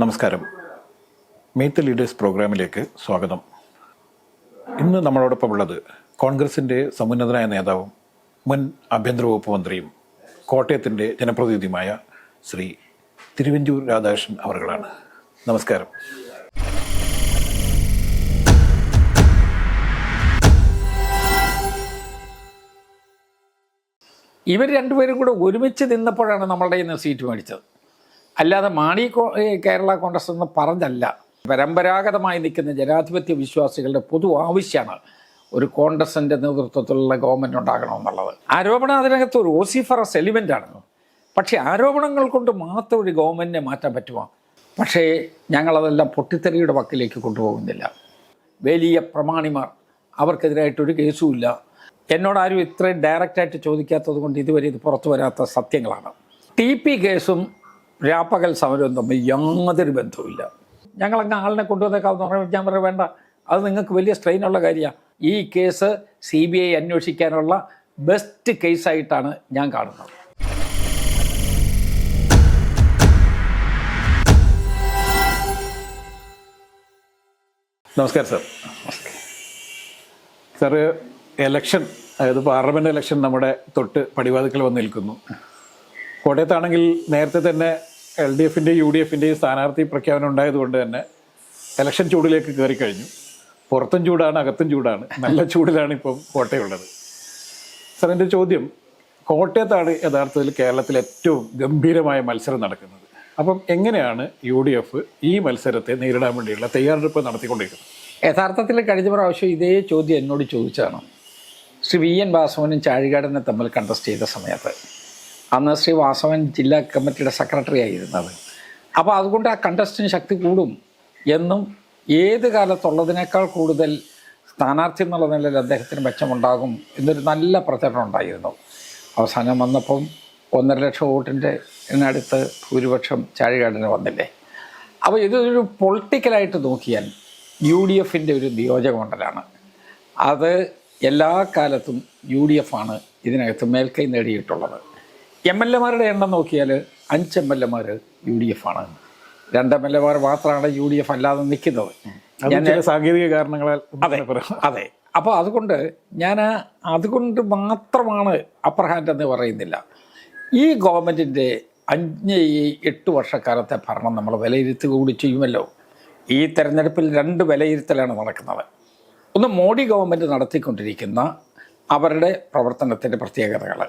നമസ്കാരം. Meet the leaders പ്രോഗ്രാമിലേക്ക് സ്വാഗതം. ഇന്ന് നമ്മളോടൊപ്പം ഉള്ളത് കോൺഗ്രസിന്റെ സമുന്നതനായ നേതാവും മുൻ ആഭ്യന്തര വകുപ്പ് മന്ത്രിയും കോട്ടയത്തിന്റെ ജനപ്രതിനിധിയുമായ ശ്രീ തിരുവഞ്ചൂർ രാധാകൃഷ്ണൻ അവർകളാണ് നമസ്കാരം. ഇവർ രണ്ടുപേരും കൂടെ ഒരുമിച്ച് നിന്നപ്പോഴാണ് നമ്മളുടെ ഇന്ന് സീറ്റ് മേടിച്ചത്. അല്ലാതെ മാണി കേരള കോൺഗ്രസ് എന്ന് പറഞ്ഞല്ല. പരമ്പരാഗതമായി നിൽക്കുന്ന ജനാധിപത്യ വിശ്വാസികളുടെ പൊതു ആവശ്യമാണ് ഒരു കോൺഗ്രസിന്റെ നേതൃത്വത്തിലുള്ള ഗവൺമെന്റ് ഉണ്ടാകണമെന്നുള്ളത്. ആരോപണം അതിനകത്ത് ഒരു ഓസിഫറസ് എലിമെന്റ് ആണ് പക്ഷേ ആരോപണങ്ങൾ കൊണ്ട് മാത്രം ഒരു ഗവൺമെന്റിനെ മാറ്റാൻ പറ്റുമോ? പക്ഷേ ഞങ്ങളതെല്ലാം പൊട്ടിത്തെറിയുടെ വക്കിലേക്ക് കൊണ്ടുപോകുന്നില്ല. വലിയ പ്രമാണിമാർ അവർക്കെതിരായിട്ടൊരു കേസുമില്ല എന്നോടാരും ഇത്രയും ഡയറക്റ്റായിട്ട് ചോദിക്കാത്തത് കൊണ്ട് ഇതുവരെ ഇത് പുറത്തു വരാത്ത സത്യങ്ങളാണ്. ടി പി കേസും രാപ്പകൽ സമരവും തമ്മിൽ യാതൊരു ബന്ധവുമില്ല. ഞങ്ങളങ്ങ് ആളിനെ കൊണ്ടുവന്നേക്കാവുന്ന പറഞ്ഞാൽ ഞാൻ പറയാം വേണ്ട അത് നിങ്ങൾക്ക് വലിയ സ്ട്രെയിനുള്ള കാര്യമാണ് ഈ കേസ് സി ബി ഐ അന്വേഷിക്കാനുള്ള ബെസ്റ്റ് കേസായിട്ടാണ് ഞാൻ കാണുന്നത്. നമസ്കാരം സാർ. സാറ് എലക്ഷൻ അതായത് പാർലമെന്റ് ഇലക്ഷൻ നമ്മുടെ തൊട്ട് പടിവാതിക്കൽ വന്ന് നിൽക്കുന്നു. കോട്ടയത്താണെങ്കിൽ നേരത്തെ തന്നെ എൽ ഡി എഫിന്റെയും യു ഡി എഫിന്റെയും സ്ഥാനാർത്ഥി പ്രഖ്യാപനം ഉണ്ടായതുകൊണ്ട് തന്നെ ഇലക്ഷൻ ചൂടിലേക്ക് കയറി കഴിഞ്ഞു. പുറത്തും ചൂടാണ് അകത്തും ചൂടാണ്. നല്ല ചൂടിലാണ് ഇപ്പം കോട്ടയുള്ളത്. സാർ എന്റെ ചോദ്യം കോട്ടയത്താണ് യഥാർത്ഥത്തിൽ കേരളത്തിൽ ഏറ്റവും ഗംഭീരമായ മത്സരം നടക്കുന്നത്. അപ്പം എങ്ങനെയാണ് യു ഡി എഫ് ഈ മത്സരത്തെ നേരിടാൻ വേണ്ടിയുള്ള തയ്യാറെടുപ്പ് നടത്തിക്കൊണ്ടിരിക്കുന്നത്? യഥാർത്ഥത്തിൽ കഴിഞ്ഞ പ്രാവശ്യം ഇതേ ചോദ്യം എന്നോട് ചോദിച്ചാണ്. ശ്രീ വി എൻ വാസവനും ചാഴികാടനെ തമ്മിൽ കണ്ടസ്റ്റ് ചെയ്ത സമയത്ത്. അന്ന് ശ്രീ വാസവൻ ജില്ലാ കമ്മിറ്റിയുടെ സെക്രട്ടറി ആയിരുന്നത് അപ്പോൾ അതുകൊണ്ട് ആ കണ്ടസ്റ്റിന് ശക്തി കൂടും എന്നും ഏത് കാലത്തുള്ളതിനേക്കാൾ കൂടുതൽ സ്ഥാനാർത്ഥി എന്നുള്ള നിലയിൽ അദ്ദേഹത്തിന് മെച്ചമുണ്ടാകും എന്നൊരു നല്ല പ്രചരണം ഉണ്ടായിരുന്നു. അവസാനം വന്നപ്പം ഒന്നര ലക്ഷം വോട്ടിന്റെ അടുത്ത് ഭൂരിപക്ഷം ചാഴികാടിന് വന്നില്ലേ. അപ്പോൾ ഇതൊരു പൊളിറ്റിക്കലായിട്ട് നോക്കിയാൽ യു ഡി എഫിന്റെ ഒരു നിയോജകമണ്ഡലമാണ് അത് എല്ലാ കാലത്തും യു ഡി എഫാണ് ഇതിനകത്ത് മേൽക്കൈ നേടിയിട്ടുള്ളത്. എം എൽ എമാരുടെ എണ്ണം നോക്കിയാൽ അഞ്ച് എം എൽ എമാർ യു ഡി എഫ് ആണ്. രണ്ട് എം എൽ എമാർ മാത്രമാണ് യു ഡി എഫ് അല്ലാതെ നിൽക്കുന്നത്. ഞാൻ സാങ്കേതിക കാരണങ്ങളാൽ അതെ അതെ. അപ്പോൾ അതുകൊണ്ട് ഞാൻ അതുകൊണ്ട് മാത്രമാണ് അപ്പർ ഹാൻഡ് എന്ന് പറയുന്നില്ല. ഈ ഗവൺമെന്റിന്റെ അഞ്ച് ഈ എട്ട് വർഷക്കാലത്തെ ഭരണം നമ്മൾ വിലയിരുത്തുക കൂടി ചെയ്യുമല്ലോ ഈ തെരഞ്ഞെടുപ്പിൽ രണ്ട് വിലയിരുത്തലാണ് നടക്കുന്നത്. ഒന്ന് മോഡി ഗവൺമെന്റ് നടത്തിക്കൊണ്ടിരിക്കുന്ന അവരുടെ പ്രവർത്തനത്തിന്റെ പ്രത്യേകതകൾ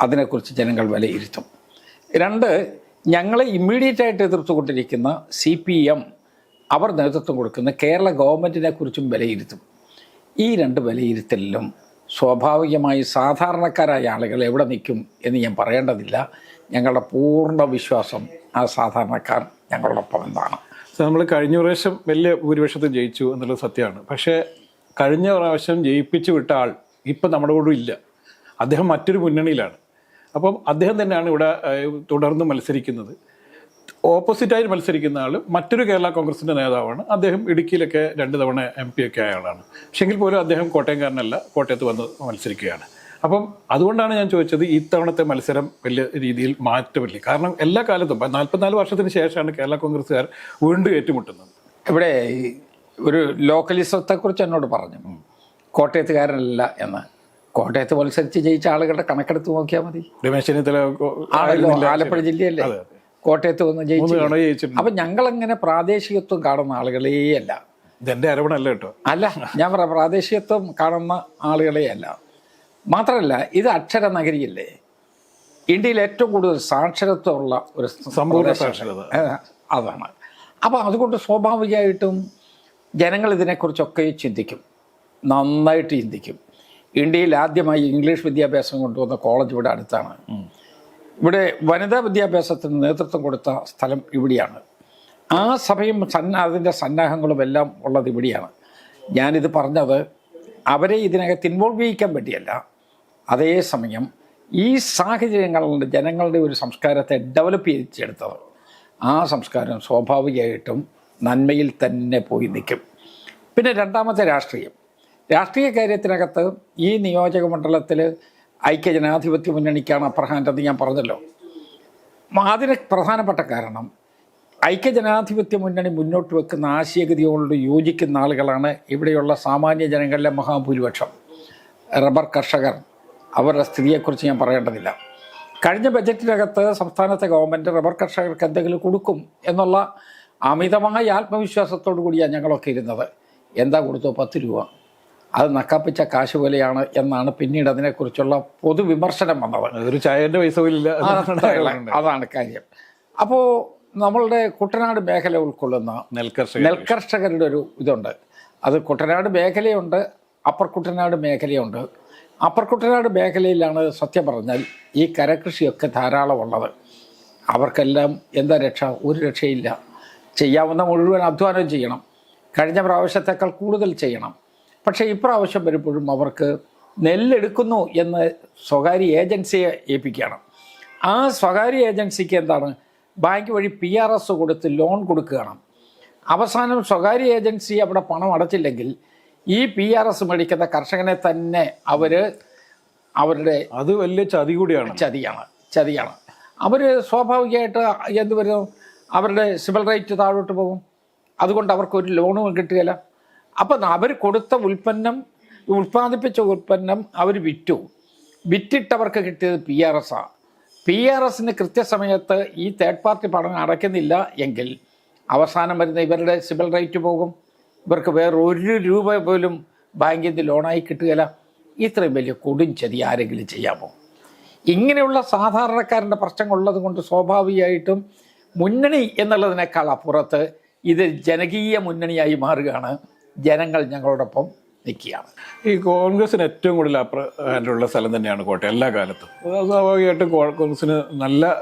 അതിനെക്കുറിച്ച് ജനങ്ങൾ വിലയിരുത്തും. രണ്ട് ഞങ്ങളെ ഇമ്മീഡിയറ്റ് ആയിട്ട് എതിർത്തുകൊണ്ടിരിക്കുന്ന സി പി എം അവർ നേതൃത്വം കൊടുക്കുന്ന കേരള ഗവൺമെന്റിനെ കുറിച്ചും വിലയിരുത്തും. ഈ രണ്ട് വിലയിരുത്തലിലും സ്വാഭാവികമായി സാധാരണക്കാരായ ആളുകൾ എവിടെ നിൽക്കും എന്ന് ഞാൻ പറയേണ്ടതില്ല. ഞങ്ങളുടെ പൂർണ വിശ്വാസം ആ സാധാരണക്കാർ ഞങ്ങളോടൊപ്പം എന്നാണ്. നമ്മൾ കഴിഞ്ഞ പ്രാവശ്യം വലിയ ഭൂരിപക്ഷത്തിൽ ജയിച്ചു എന്നുള്ളത് സത്യമാണ്. പക്ഷേ കഴിഞ്ഞ പ്രാവശ്യം ജയിപ്പിച്ചു വിട്ട ആൾ ഇപ്പം നമ്മുടെ കൂടെ ഇല്ല. അദ്ദേഹം മറ്റൊരു മുന്നണിയിലാണ്. അപ്പം അദ്ദേഹം തന്നെയാണ് ഇവിടെ തുടർന്ന് മത്സരിക്കുന്നത്. ഓപ്പോസിറ്റായി മത്സരിക്കുന്ന ആൾ മറ്റൊരു കേരള കോൺഗ്രസിന്റെ നേതാവാണ്. അദ്ദേഹം ഇടുക്കിയിലൊക്കെ രണ്ട് തവണ എം പി ഒക്കെ ആയ ആളാണ്. പക്ഷെങ്കിൽ പോലും അദ്ദേഹം കോട്ടയംകാരനല്ല കോട്ടയത്ത് വന്ന് മത്സരിക്കുകയാണ്. അപ്പം അതുകൊണ്ടാണ് ഞാൻ ചോദിച്ചത് ഇത്തവണത്തെ മത്സരം വലിയ രീതിയിൽ മാറ്റമില്ല. കാരണം എല്ലാ കാലത്തും നാൽപ്പത്തിനാല് വർഷത്തിന് ശേഷമാണ് കേരള കോൺഗ്രസ്സുകാർ വീണ്ടും ഏറ്റുമുട്ടുന്നത്. ഇവിടെ ഒരു ലോക്കലിസത്തെക്കുറിച്ച് എന്നോട് പറഞ്ഞു. കോട്ടയത്തുകാരനല്ല എന്ന്. കോട്ടയത്ത് മത്സരിച്ച് ജയിച്ച ആളുകളുടെ കണക്കെടുത്ത് നോക്കിയാൽ മതി. രമേശ് ചെന്നിത്തല ആണല്ലോ ആലപ്പുഴ ജില്ലയല്ലേ. കോട്ടയത്ത് വന്ന് ജയിച്ചു അപ്പൊ ഞങ്ങൾ അപ്പം ഞങ്ങളങ്ങനെ പ്രാദേശികത്വം കാണുന്ന ആളുകളേ അല്ല. ഇതെന്റെ അരവണല്ല കേട്ടോ. അല്ല ഞാൻ പറയാം പ്രാദേശികത്വം കാണുന്ന ആളുകളെ അല്ല. മാത്രമല്ല ഇത് അക്ഷര നഗരിയല്ലേ? ഇന്ത്യയിൽ ഏറ്റവും കൂടുതൽ സാക്ഷരത്വമുള്ള ഒരു സമ്പൂർണ സാക്ഷരത. അതാണ്. അപ്പോൾ അതുകൊണ്ട് സ്വാഭാവികമായിട്ടും ജനങ്ങൾ ഇതിനെക്കുറിച്ചൊക്കെ ചിന്തിക്കും. നന്നായിട്ട് ചിന്തിക്കും. ഇന്ത്യയിൽ ആദ്യമായി ഇംഗ്ലീഷ് വിദ്യാഭ്യാസം കൊണ്ടുവന്ന കോളേജ് ഇവിടെ അടുത്താണ്. ഇവിടെ വനിതാ വിദ്യാഭ്യാസത്തിന് നേതൃത്വം കൊടുത്ത സ്ഥലം ഇവിടെയാണ്. ആ സഭയും സന്ന അതിന്റെ സന്നാഹങ്ങളും എല്ലാം ഉള്ളത് ഇവിടെയാണ്. ഞാനിത് പറഞ്ഞത് അവരെ ഇതിനകത്ത് ഇൻവോൾവ് ചെയ്യിക്കാൻ വേണ്ടിയല്ല. അതേസമയം ഈ സാഹചര്യങ്ങളുടെ ജനങ്ങളുടെ ഒരു സംസ്കാരത്തെ ഡെവലപ്പ് ചെയ്തെടുത്തത് ആ സംസ്കാരം സ്വാഭാവികമായിട്ടും നന്മയിൽ തന്നെ പോയി നിൽക്കും. പിന്നെ രണ്ടാമത്തെ രാഷ്ട്രീയം. രാഷ്ട്രീയ കാര്യത്തിനകത്ത് ഈ നിയോജക മണ്ഡലത്തിൽ ഐക്യജനാധിപത്യ മുന്നണിക്കാണ് അപ്രഹാന്റെ ഞാൻ പറഞ്ഞല്ലോ. അതിന് പ്രധാനപ്പെട്ട കാരണം ഐക്യ ജനാധിപത്യ മുന്നണി മുന്നോട്ട് വെക്കുന്ന ആശയഗതിയോട് യോജിക്കുന്ന ആളുകളാണ് ഇവിടെയുള്ള സാമാന്യ ജനങ്ങളിലെ മഹാഭൂരിപക്ഷം. റബ്ബർ കർഷകർ. അവരുടെ സ്ഥിതിയെക്കുറിച്ച് ഞാൻ പറയേണ്ടതില്ല. കഴിഞ്ഞ ബജറ്റിനകത്ത് സംസ്ഥാനത്തെ ഗവൺമെന്റ് റബ്ബർ കർഷകർക്ക് എന്തെങ്കിലും കൊടുക്കും എന്നുള്ള അമിതമായ ആത്മവിശ്വാസത്തോടു കൂടിയാണ് ഞങ്ങളൊക്കെ ഇരുന്നത്. എന്താ കൊടുത്തോ പത്ത് രൂപ. അത് നക്കാപ്പിച്ച കാശ് പോലെയാണ് എന്നാണ് പിന്നീട് അതിനെക്കുറിച്ചുള്ള പൊതുവിമർശനം വന്നത്. ഒരു ചായന്റെ പൈസ പോലില്ല അതാണ് കാര്യം. അപ്പോൾ നമ്മളുടെ കുട്ടനാട് മേഖല ഉൾക്കൊള്ളുന്ന നെൽകർഷക നെൽകർഷകരുടെ ഒരു ഇതുണ്ട്. അത് കുട്ടനാട് മേഖലയുണ്ട് അപ്പർ കുട്ടനാട് മേഖലയുണ്ട്. അപ്പർ കുട്ടനാട് മേഖലയിലാണ് സത്യം പറഞ്ഞാൽ ഈ കരകൃഷിയൊക്കെ ധാരാളം ഉള്ളത് അവർക്കെല്ലാം എന്താ രക്ഷ? ഒരു രക്ഷയില്ല. ചെയ്യാവുന്ന മുഴുവൻ അധ്വാനം ചെയ്യണം. കഴിഞ്ഞ പ്രാവശ്യത്തേക്കാൾ കൂടുതൽ ചെയ്യണം. പക്ഷേ ഇപ്രാവശ്യം വരുമ്പോഴും അവർക്ക് നെല്ലെടുക്കുന്നു എന്ന് സ്വകാര്യ ഏജൻസിയെ ഏൽപ്പിക്കുകയാണ്. ആ സ്വകാര്യ ഏജൻസിക്ക് എന്താണ്? ബാങ്ക് വഴി പി ആർ എസ് കൊടുത്ത് ലോൺ കൊടുക്കുകയാണ്. അവസാനം സ്വകാര്യ ഏജൻസി അവിടെ പണം അടച്ചില്ലെങ്കിൽ ഈ പി ആർ എസ് മേടിക്കുന്ന കർഷകനെ തന്നെ അവർ അവരുടെ അത് വലിയ ചതി കൂടിയാണ്. ചതിയാണ് ചതിയാണ്. അവർ സ്വാഭാവികമായിട്ട് എന്ത് വരും? അവരുടെ സിവിൽ റേറ്റ് താഴോട്ട് പോകും. അതുകൊണ്ട് അവർക്കൊരു ലോണും കിട്ടുകയില്ല. അപ്പം അവർ കൊടുത്ത ഉൽപ്പന്നം ഉൽപ്പാദിപ്പിച്ച ഉൽപ്പന്നം അവർ വിറ്റു. വിറ്റിട്ടവർക്ക് കിട്ടിയത് പി ആർ എസ് ആണ് പി ആർ എസിന് കൃത്യസമയത്ത് ഈ തേർഡ് പാർട്ടി പണം അടയ്ക്കുന്നില്ല എങ്കിൽ അവസാനം വരുന്ന ഇവരുടെ സിവിൽ റേറ്റ് പോകും. ഇവർക്ക് വേറെ ഒരു രൂപ പോലും ബാങ്കിൽ നിന്ന് ലോണായി കിട്ടുകയില്ല. ഇത്രയും വലിയ കൊടും ചതി ആരെങ്കിലും ചെയ്യാമോ? ഇങ്ങനെയുള്ള സാധാരണക്കാരന്റെ പ്രശ്നങ്ങളുള്ളത് കൊണ്ട് സ്വാഭാവികമായിട്ടും മുന്നണി എന്നുള്ളതിനേക്കാൾ അപ്പുറത്ത് ഇത് ജനകീയ മുന്നണിയായി മാറുകയാണ്. ജനങ്ങൾ ഞങ്ങളോടൊപ്പം നിൽക്കുകയാണ്. ഈ കോൺഗ്രസിന് ഏറ്റവും കൂടുതൽ അപ്ര ഹാൻഡുള്ള സ്ഥലം തന്നെയാണ് കോട്ടയം എല്ലാ കാലത്തും. സ്വാഭാവികമായിട്ടും കോൺഗ്രസിന് നല്ല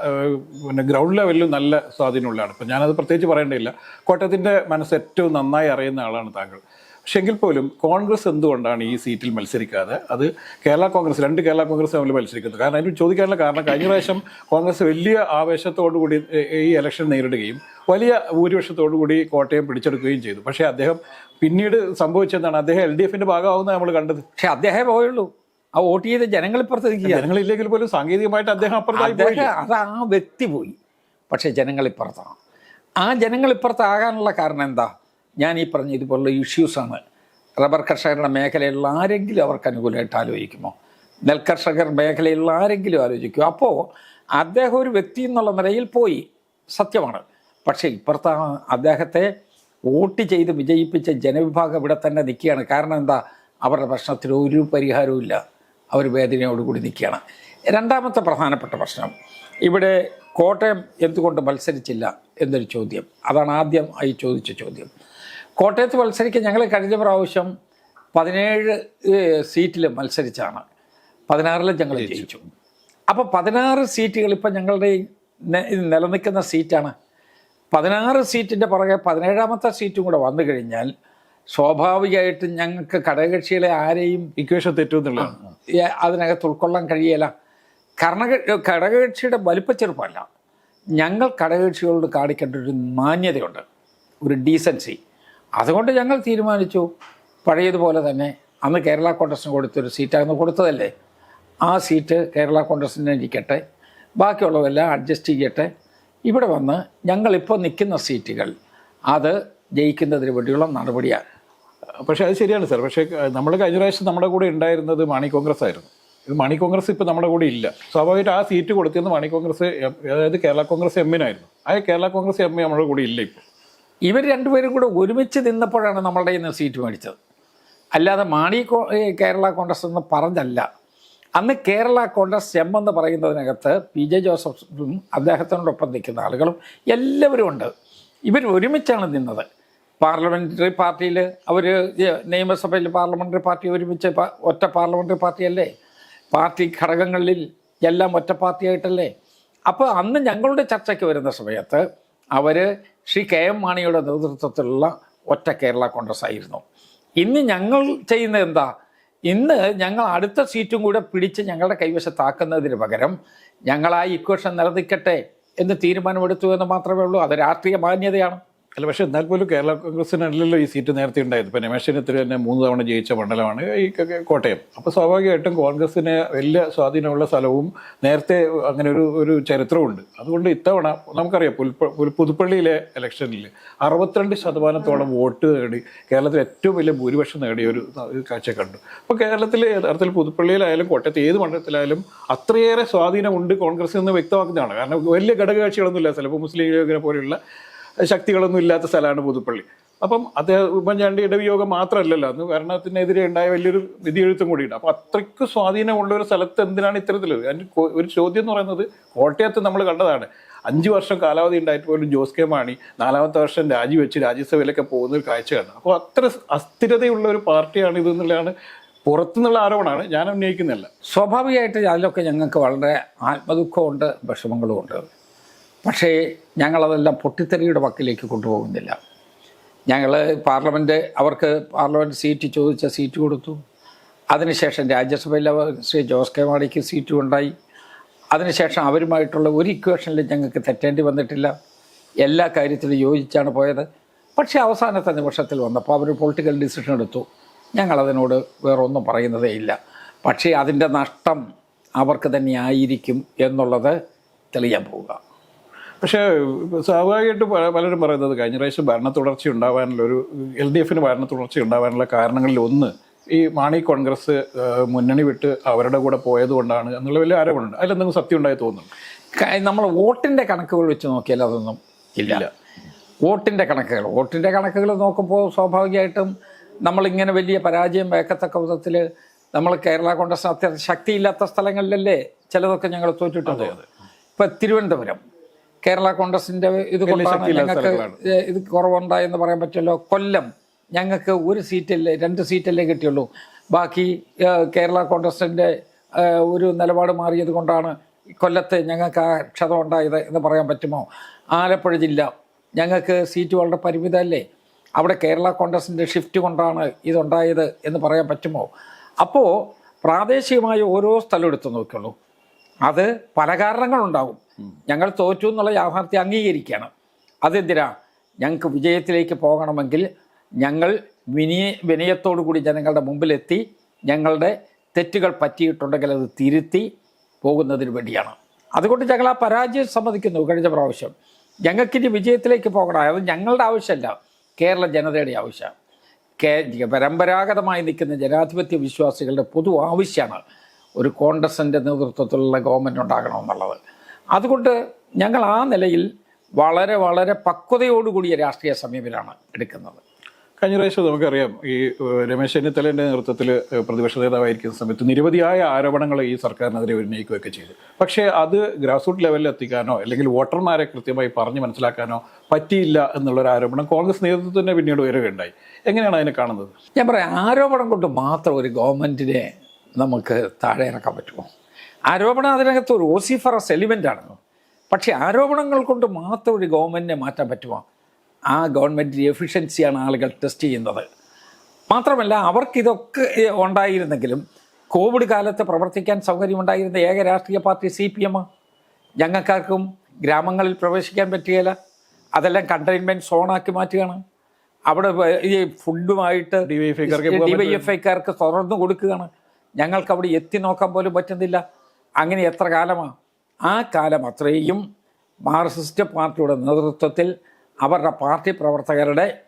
പിന്നെ ഗ്രൗണ്ട് ലെവലിലും നല്ല സ്വാധീനമുള്ളതാണ്. ഇപ്പം ഞാനത് പ്രത്യേകിച്ച് പറയേണ്ടതില്ല. കോട്ടയത്തിന്റെ മനസ്സ് ഏറ്റവും നന്നായി അറിയുന്ന ആളാണ് താങ്കൾ. പക്ഷെ എങ്കിൽ പോലും കോൺഗ്രസ് എന്തുകൊണ്ടാണ് ഈ സീറ്റിൽ മത്സരിക്കാതെ അത് കേരള കോൺഗ്രസ് രണ്ട് കേരള കോൺഗ്രസ് തമ്മിൽ മത്സരിക്കുന്നത്? കാരണം അതിന് ചോദിക്കാനുള്ള കാരണം കഴിഞ്ഞ പ്രാവശ്യം കോൺഗ്രസ് വലിയ ആവേശത്തോടു കൂടി ഈ ഇലക്ഷൻ നേരിടുകയും വലിയ ഭൂരിപക്ഷത്തോടു കൂടി കോട്ടയം പിടിച്ചെടുക്കുകയും ചെയ്തു. പക്ഷേ അദ്ദേഹം പിന്നീട് സംഭവിച്ചെന്താണ്? അദ്ദേഹം എൽ ഡി എഫിന്റെ ഭാഗമാവുന്ന നമ്മൾ കണ്ടത്. പക്ഷെ അദ്ദേഹം പോയുള്ളൂ. ആ വോട്ട് ചെയ്ത ജനങ്ങളിപ്പുറത്ത് നിൽക്കുക ജനങ്ങളില്ലെങ്കിൽ പോലും സാങ്കേതികമായിട്ട് അദ്ദേഹം അപ്പുറത്തായി അത് ആ വ്യക്തി പോയി. പക്ഷേ ജനങ്ങളിപ്പുറത്താണ് ആ ജനങ്ങളിപ്പുറത്താകാനുള്ള കാരണം എന്താ? ഞാൻ ഈ പറഞ്ഞ ഇതുപോലുള്ള ഇഷ്യൂസാണ് റബ്ബർ കർഷകരുടെ മേഖലയിലുള്ള ആരെങ്കിലും അവർക്ക് അനുകൂലമായിട്ട് ആലോചിക്കുമോ? നെൽകർഷകർ മേഖലയിലുള്ള ആരെങ്കിലും ആലോചിക്കുമോ? അപ്പോൾ അദ്ദേഹം ഒരു വ്യക്തി എന്നുള്ള നിലയിൽ പോയി. സത്യമാണ്. പക്ഷേ ഇപ്പുറത്ത് അദ്ദേഹത്തെ വോട്ട് ചെയ്ത് വിജയിപ്പിച്ച ജനവിഭാഗം ഇവിടെ തന്നെ നിൽക്കുകയാണ്. കാരണം എന്താ? അവരുടെ പ്രശ്നത്തിന് ഒരു പരിഹാരവും ഇല്ല. അവർ വേദനയോടുകൂടി നിൽക്കുകയാണ്. രണ്ടാമത്തെ പ്രധാനപ്പെട്ട പ്രശ്നം ഇവിടെ കോട്ടയം എന്തുകൊണ്ട് മത്സരിച്ചില്ല എന്നൊരു ചോദ്യം. അതാണ് ആദ്യം ആയി ചോദിച്ച ചോദ്യം. കോട്ടയത്ത് മത്സരിക്കാൻ ഞങ്ങൾ കഴിഞ്ഞ പ്രാവശ്യം പതിനേഴ് സീറ്റിൽ മത്സരിച്ചാണ്. പതിനാറിലും ഞങ്ങൾ ജയിച്ചു. അപ്പോൾ പതിനാറ് സീറ്റുകൾ ഇപ്പം ഞങ്ങളുടെ നിലനിൽക്കുന്ന സീറ്റാണ് പതിനാറ് സീറ്റിന്റെ പുറകെ പതിനേഴാമത്തെ സീറ്റും കൂടെ വന്നു കഴിഞ്ഞാൽ സ്വാഭാവികമായിട്ടും ഞങ്ങൾക്ക് ഘടകകക്ഷികളെ ആരെയും ഇക്വേഷൻ തെറ്റുമെന്നുള്ളത് അതിനകത്ത് ഉൾക്കൊള്ളാൻ കഴിയില്ല കർണ ഘടകകക്ഷിയുടെ വലിപ്പച്ചെറുപ്പമല്ല ഞങ്ങൾ ഘടകകക്ഷികളോട് കാണിക്കേണ്ട ഒരു മാന്യതയുണ്ട്. ഒരു ഡീസൻസി അതുകൊണ്ട് ഞങ്ങൾ തീരുമാനിച്ചു. പഴയതുപോലെ തന്നെ അന്ന് കേരള കോൺഗ്രസിന് കൊടുത്തൊരു സീറ്റാണ് കൊടുത്തതല്ലേ? ആ സീറ്റ് കേരള കോൺഗ്രസിന് ഇരിക്കട്ടെ. ബാക്കിയുള്ളതെല്ലാം അഡ്ജസ്റ്റ് ചെയ്യട്ടെ. ഇവിടെ വന്ന് ഞങ്ങളിപ്പോൾ നിൽക്കുന്ന സീറ്റുകൾ അത് ജയിക്കുന്നതിന് വേണ്ടിയുള്ള നടപടിയാണ്. പക്ഷേ അത് ശരിയാണ് സാർ. പക്ഷേ നമ്മൾ കഴിഞ്ഞ പ്രാവശ്യം നമ്മുടെ കൂടെ ഉണ്ടായിരുന്നത് മണി കോൺഗ്രസ് ആയിരുന്നു. ഇത് മണി കോൺഗ്രസ് ഇപ്പോൾ നമ്മുടെ കൂടെ ഇല്ല. സ്വാഭാവികമായിട്ട് ആ സീറ്റ് കൊടുത്തിരുന്ന മണി കോൺഗ്രസ് അതായത് കേരള കോൺഗ്രസ് എമ്മിനായിരുന്നു. ആ കേരള കോൺഗ്രസ് എം നമ്മുടെ കൂടെ ഇല്ല ഇപ്പോൾ ഇവർ രണ്ടുപേരും കൂടെ ഒരുമിച്ച് നിന്നപ്പോഴാണ് നമ്മളുടെ ഇന്ന് സീറ്റ് മേടിച്ചത്. അല്ലാതെ മാണി കോ- കേരള കോൺഗ്രസ് എന്ന് പറഞ്ഞല്ല. അന്ന് കേരള കോൺഗ്രസ് എം എന്ന് പറയുന്നതിനകത്ത് പി ജെ ജോസഫും അദ്ദേഹത്തിനോടൊപ്പം നിൽക്കുന്ന ആളുകളും എല്ലാവരും ഉണ്ട്. ഇവർ ഒരുമിച്ചാണ് നിന്നത്. പാർലമെന്ററി പാർട്ടിയിൽ അവർ നിയമസഭയിൽ പാർലമെന്ററി പാർട്ടി ഒരുമിച്ച് ഒറ്റ പാർലമെന്ററി പാർട്ടിയല്ലേ? പാർട്ടി ഘടകങ്ങളിൽ എല്ലാം ഒറ്റ പാർട്ടിയായിട്ടല്ലേ? അപ്പോൾ അന്ന് ഞങ്ങളുടെ ചർച്ചയ്ക്ക് വരുന്ന സമയത്ത് അവർ ശ്രീ കെ എം മാണിയുടെ നേതൃത്വത്തിലുള്ള ഒറ്റ കേരള കോൺഗ്രസ് ആയിരുന്നു. ഇന്ന് ഞങ്ങൾ ചെയ്യുന്നത് എന്താ? ഇന്ന് ഞങ്ങൾ അടുത്ത സീറ്റും കൂടെ പിടിച്ച് ഞങ്ങളുടെ കൈവശത്താക്കുന്നതിന് പകരം ഞങ്ങൾ ആ ഇക്വേഷൻ നിലനിൽക്കട്ടെ എന്ന് തീരുമാനമെടുത്തു എന്ന് മാത്രമേ ഉള്ളൂ. അത് രാഷ്ട്രീയ മാന്യതയാണ്. അല്ല പക്ഷെ എന്നാൽ പോലും കേരള കോൺഗ്രസിനല്ലല്ലോ ഈ സീറ്റ് നേരത്തെ ഉണ്ടായത്. ഇപ്പം രമേശ് ചെന്നിത്തല തന്നെ മൂന്ന് തവണ ജയിച്ച മണ്ഡലമാണ് ഈ കോട്ടയം. അപ്പോൾ സ്വാഭാവികമായിട്ടും കോൺഗ്രസിന് വലിയ സ്വാധീനമുള്ള സ്ഥലവും നേരത്തെ അങ്ങനെ ഒരു ഒരു ചരിത്രമുണ്ട് അതുകൊണ്ട് ഇത്തവണ നമുക്കറിയാം പുൽപ്പ പുതുപ്പള്ളിയിലെ ഇലക്ഷനിൽ അറുപത്തിരണ്ട് ശതമാനത്തോളം വോട്ട് നേടി കേരളത്തിൽ ഏറ്റവും വലിയ ഭൂരിപക്ഷം നേടിയ ഒരു കാഴ്ച കണ്ടു. അപ്പോൾ കേരളത്തിൽ യഥാർത്ഥത്തിൽ പുതുപ്പള്ളിയിലായാലും കോട്ടയത്ത് ഏത് മണ്ഡലത്തിലായാലും അത്രയേറെ സ്വാധീനമുണ്ട് കോൺഗ്രസ് എന്ന് വ്യക്തമാക്കുന്നതാണ്. കാരണം വലിയ ഘടകകക്ഷികളൊന്നുമില്ല. ചിലപ്പോൾ മുസ്ലിം ലീഗിനെ പോലെയുള്ള ശക്തികളൊന്നും ഇല്ലാത്ത സ്ഥലമാണ് പുതുപ്പള്ളി. അപ്പം അത് ഉമ്മൻചാണ്ടിയുടെ വിയോഗം മാത്രമല്ലല്ലോ അന്ന് ഭരണത്തിനെതിരെ ഉണ്ടായ വലിയൊരു വിധിയെഴുത്തും കൂടിയുണ്ട്. അപ്പം അത്രയ്ക്ക് സ്വാധീനമുള്ള ഒരു സ്ഥലത്ത് എന്തിനാണ് ഇത്തരത്തിൽ അതിന് ഒരു ചോദ്യം എന്ന് പറയുന്നത് കോട്ടയത്ത് നമ്മൾ കണ്ടതാണ്. അഞ്ച് വർഷം കാലാവധി ഉണ്ടായിട്ട് പോലും ജോസ് കെ മാണി നാലാമത്തെ വർഷം രാജിവെച്ച് രാജ്യസഭയിലൊക്കെ പോകുന്ന ഒരു കാഴ്ച കണ്ടു. അപ്പോൾ അത്ര അസ്ഥിരതയുള്ള ഒരു പാർട്ടിയാണ് ഇത് എന്നുള്ളതാണ് പുറത്തുനിന്നുള്ള ആരോപണമാണ് ഞാൻ ഉന്നയിക്കുന്നില്ല സ്വാഭാവികമായിട്ട് അതിലൊക്കെ ഞങ്ങൾക്ക് വളരെ ആത്മദുഃഖമുണ്ട് വിഷമങ്ങളുമുണ്ട്. പക്ഷേ ഞങ്ങളതെല്ലാം പൊട്ടിത്തെറിയുടെ വക്കിലേക്ക് കൊണ്ടുപോകുന്നില്ല. ഞങ്ങൾ പാർലമെന്റ് അവർക്ക് പാർലമെന്റ് സീറ്റ് ചോദിച്ച സീറ്റ് കൊടുത്തു. അതിനുശേഷം രാജ്യസഭയിൽ അവർ ശ്രീ ജോസ് കെ മാണിക്ക് സീറ്റും ഉണ്ടായി. അതിനുശേഷം അവരുമായിട്ടുള്ള ഒരു ഇക്വേഷനിലും ഞങ്ങൾക്ക് തെറ്റേണ്ടി വന്നിട്ടില്ല. എല്ലാ കാര്യത്തിലും യോജിച്ചാണ് പോയത്. പക്ഷേ അവസാനത്തെ നിമിഷത്തിൽ വന്നപ്പോൾ അവർ പൊളിറ്റിക്കൽ ഡിസിഷൻ എടുത്തു. ഞങ്ങളതിനോട് വേറൊന്നും പറയുന്നതേ ഇല്ല. പക്ഷേ അതിന്റെ നഷ്ടം അവർക്ക് തന്നെ ആയിരിക്കും എന്നുള്ളത് തെളിയാൻ പോവുക. പക്ഷേ സ്വാഭാവികമായിട്ട് പലരും പറയുന്നത് കഴിഞ്ഞ പ്രാവശ്യം ഭരണ തുടർച്ച ഉണ്ടാവാനുള്ള ഒരു എൽ ഡി എഫിന് ഭരണ തുടർച്ച ഉണ്ടാവാനുള്ള കാരണങ്ങളിൽ ഒന്ന് ഈ മാണി കോൺഗ്രസ് മുന്നണി വിട്ട് അവരുടെ കൂടെ പോയത് കൊണ്ടാണ് എന്നുള്ള വലിയ ആരോപണമുണ്ട്. അതിലെന്തെങ്കിലും സത്യം ഉണ്ടായി തോന്നുന്നു നമ്മൾ വോട്ടിന്റെ കണക്കുകൾ വെച്ച് നോക്കിയാൽ അതൊന്നും ഇല്ല. വോട്ടിന്റെ കണക്കുകൾ വോട്ടിന്റെ കണക്കുകൾ നോക്കുമ്പോൾ സ്വാഭാവികമായിട്ടും നമ്മളിങ്ങനെ വലിയ പരാജയം വേക്കത്തക്ക വിധത്തിൽ നമ്മൾ കേരള കോൺഗ്രസ് അത്യാവശ്യം ശക്തിയില്ലാത്ത സ്ഥലങ്ങളിലല്ലേ ചിലതൊക്കെ ഞങ്ങൾ തോറ്റിട്ടുണ്ട് ഇപ്പം തിരുവനന്തപുരം കേരള കോൺഗ്രസിന്റെ ഇത് കൊണ്ടാണ് ഞങ്ങൾക്ക് ഇത് കുറവുണ്ടായെന്ന് പറയാൻ പറ്റുമല്ലോ കൊല്ലം ഞങ്ങൾക്ക് ഒരു സീറ്റല്ലേ രണ്ട് സീറ്റല്ലേ കിട്ടിയുള്ളൂ. ബാക്കി കേരള കോൺഗ്രസിന്റെ ഒരു നിലപാട് മാറിയത് കൊണ്ടാണ് കൊല്ലത്ത് ഞങ്ങൾക്ക് ആ ക്ഷതം ഉണ്ടായത് എന്ന് പറയാൻ പറ്റുമോ? ആലപ്പുഴ ജില്ല ഞങ്ങൾക്ക് സീറ്റ് വളരെ പരിമിതമല്ലേ? അവിടെ കേരള കോൺഗ്രസിന്റെ ഷിഫ്റ്റ് കൊണ്ടാണ് ഇതുണ്ടായത് എന്ന് പറയാൻ പറ്റുമോ? അപ്പോൾ പ്രാദേശികമായ ഓരോ സ്ഥലം എടുത്ത് നോക്കുള്ളൂ അത് പല കാരണങ്ങളുണ്ടാവും ഞങ്ങൾ തോറ്റു എന്നുള്ള യാഥാർത്ഥ്യം അംഗീകരിക്കണം. അതെന്തിനാ? ഞങ്ങൾക്ക് വിജയത്തിലേക്ക് പോകണമെങ്കിൽ ഞങ്ങൾ വിനയ വിനയത്തോടു കൂടി ജനങ്ങളുടെ മുമ്പിലെത്തി ഞങ്ങളുടെ തെറ്റുകൾ പറ്റിയിട്ടുണ്ടെങ്കിൽ അത് തിരുത്തി പോകുന്നതിന് വേണ്ടിയാണ്. അതുകൊണ്ട് ഞങ്ങൾ ആ പരാജയം സമ്മതിക്കുന്നു കഴിഞ്ഞ പ്രാവശ്യം. ഞങ്ങൾക്കിനി വിജയത്തിലേക്ക് പോകണം. അത് ഞങ്ങളുടെ ആവശ്യമല്ല. കേരള ജനതയുടെ ആവശ്യമാണ്. പരമ്പരാഗതമായി നിൽക്കുന്ന ജനാധിപത്യ വിശ്വാസികളുടെ പൊതു ആവശ്യമാണ്. ഒരു കോൺഗ്രസിന്റെ നേതൃത്വത്തിലുള്ള ഗവൺമെന്റ് ഉണ്ടാകണമെന്നുള്ളത്. അതുകൊണ്ട് ഞങ്ങൾ ആ നിലയിൽ വളരെ വളരെ പക്വതയോടുകൂടിയ രാഷ്ട്രീയ സമീപനമാണ് എടുക്കുന്നത്. കഴിഞ്ഞ പ്രാവശ്യം നമുക്കറിയാം ഈ രമേശ് ചെന്നിത്തലേന്റെ നേതൃത്വത്തിൽ പ്രതിപക്ഷ നേതാവായിരിക്കുന്ന സമയത്ത് നിരവധിയായ ആരോപണങ്ങൾ ഈ സർക്കാരിനെതിരെ ഉന്നയിക്കുകയൊക്കെ ചെയ്തു. പക്ഷേ അത് ഗ്രാസ്റൂട്ട് ലെവലിൽ എത്തിക്കാനോ അല്ലെങ്കിൽ വോട്ടർമാരെ കൃത്യമായി പറഞ്ഞ് മനസ്സിലാക്കാനോ പറ്റിയില്ല എന്നുള്ളൊരു ആരോപണം കോൺഗ്രസ് നേതൃത്വത്തിന്റെ പിന്നീട് ഉയരുകയുണ്ടായി. എങ്ങനെയാണ് അതിനെ കാണുന്നത്? ഞാൻ പറയാം ആരോപണം കൊണ്ട് മാത്രം ഒരു ഗവൺമെന്റിനെ നമുക്ക് താഴെ ഇറക്കാൻ പറ്റുമോ? ആരോപണം അതിനകത്ത് ഒരു ഓസിഫറസ് എലിമെന്റാണ് പക്ഷേ ആരോപണങ്ങൾ കൊണ്ട് മാത്രം ഒരു ഗവൺമെന്റിനെ മാറ്റാൻ പറ്റുമോ? ആ ഗവൺമെന്റിന്റെ എഫിഷ്യൻസിയാണ് ആളുകൾ ടെസ്റ്റ് ചെയ്യുന്നത്. മാത്രമല്ല അവർക്കിതൊക്കെ ഉണ്ടായിരുന്നെങ്കിലും കോവിഡ് കാലത്ത് പ്രവർത്തിക്കാൻ സൗകര്യമുണ്ടായിരുന്ന ഏക രാഷ്ട്രീയ പാർട്ടി സി പി എമ്മാണ് ഞങ്ങൾക്കാർക്കും ഗ്രാമങ്ങളിൽ പ്രവേശിക്കാൻ പറ്റുകയില്ല. അതെല്ലാം കണ്ടെയ്ൻമെന്റ് സോണാക്കി മാറ്റുകയാണ്. അവിടെ ഈ ഫുഡുമായിട്ട് ഡി വൈ എഫ് ഐക്കാർക്ക് തുറന്നു കൊടുക്കുകയാണ്. ഞങ്ങൾക്ക് അവിടെ എത്തി നോക്കാൻ പോലും പറ്റുന്നില്ല. അങ്ങനെ എത്ര കാലമാണ് ആ കാലം അത്രയും മാർക്സിസ്റ്റ് പാർട്ടിയുടെ നേതൃത്വത്തിൽ അവരുടെ പാർട്ടി പ്രവർത്തകരുടെ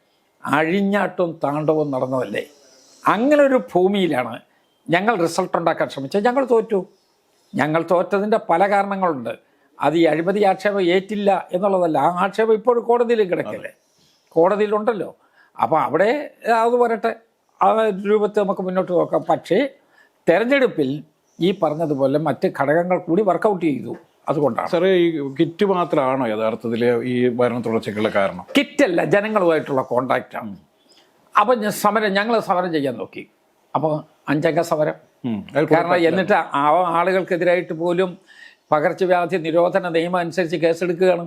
അഴിഞ്ഞാട്ടും താണ്ടവും നടന്നതല്ലേ? അങ്ങനെ ഒരു ഭൂമിയിലാണ് ഞങ്ങൾ റിസൾട്ട് ഉണ്ടാക്കാൻ ശ്രമിച്ചത്. ഞങ്ങൾ തോറ്റു. ഞങ്ങൾ തോറ്റതിന്റെ പല കാരണങ്ങളുണ്ട്. അത് ഈ അഴിമതി ആക്ഷേപം ഏറ്റില്ല എന്നുള്ളതല്ല. ആ ആക്ഷേപം ഇപ്പോഴും കോടതിയിൽ കിടക്കില്ലേ? കോടതിയിലുണ്ടല്ലോ. അപ്പോൾ അവിടെ അത് വരട്ടെ. ആ രൂപത്തിൽ നമുക്ക് മുന്നോട്ട് നോക്കാം. പക്ഷേ തെരഞ്ഞെടുപ്പിൽ ഈ പറഞ്ഞതുപോലെ മറ്റ് ഘടകങ്ങൾ കൂടി വർക്കൗട്ട് ചെയ്തു. അതുകൊണ്ടാണ്. സാറേ ഈ കിറ്റ് മാത്രമാണോ യഥാർത്ഥത്തിൽ ഈ ഭരണ തുടർച്ചയ്ക്കുള്ള കാരണം? കിറ്റല്ല ജനങ്ങളുമായിട്ടുള്ള കോണ്ടാക്റ്റാണ് അപ്പം സമരം ഞങ്ങൾ സമരം ചെയ്യാൻ നോക്കി. അപ്പോൾ അഞ്ചംഗ സമരം. കാരണം എന്നിട്ട് ആ ആളുകൾക്കെതിരായിട്ട് പോലും പകർച്ചവ്യാധി നിരോധന നിയമം അനുസരിച്ച് കേസെടുക്കുകയാണ്.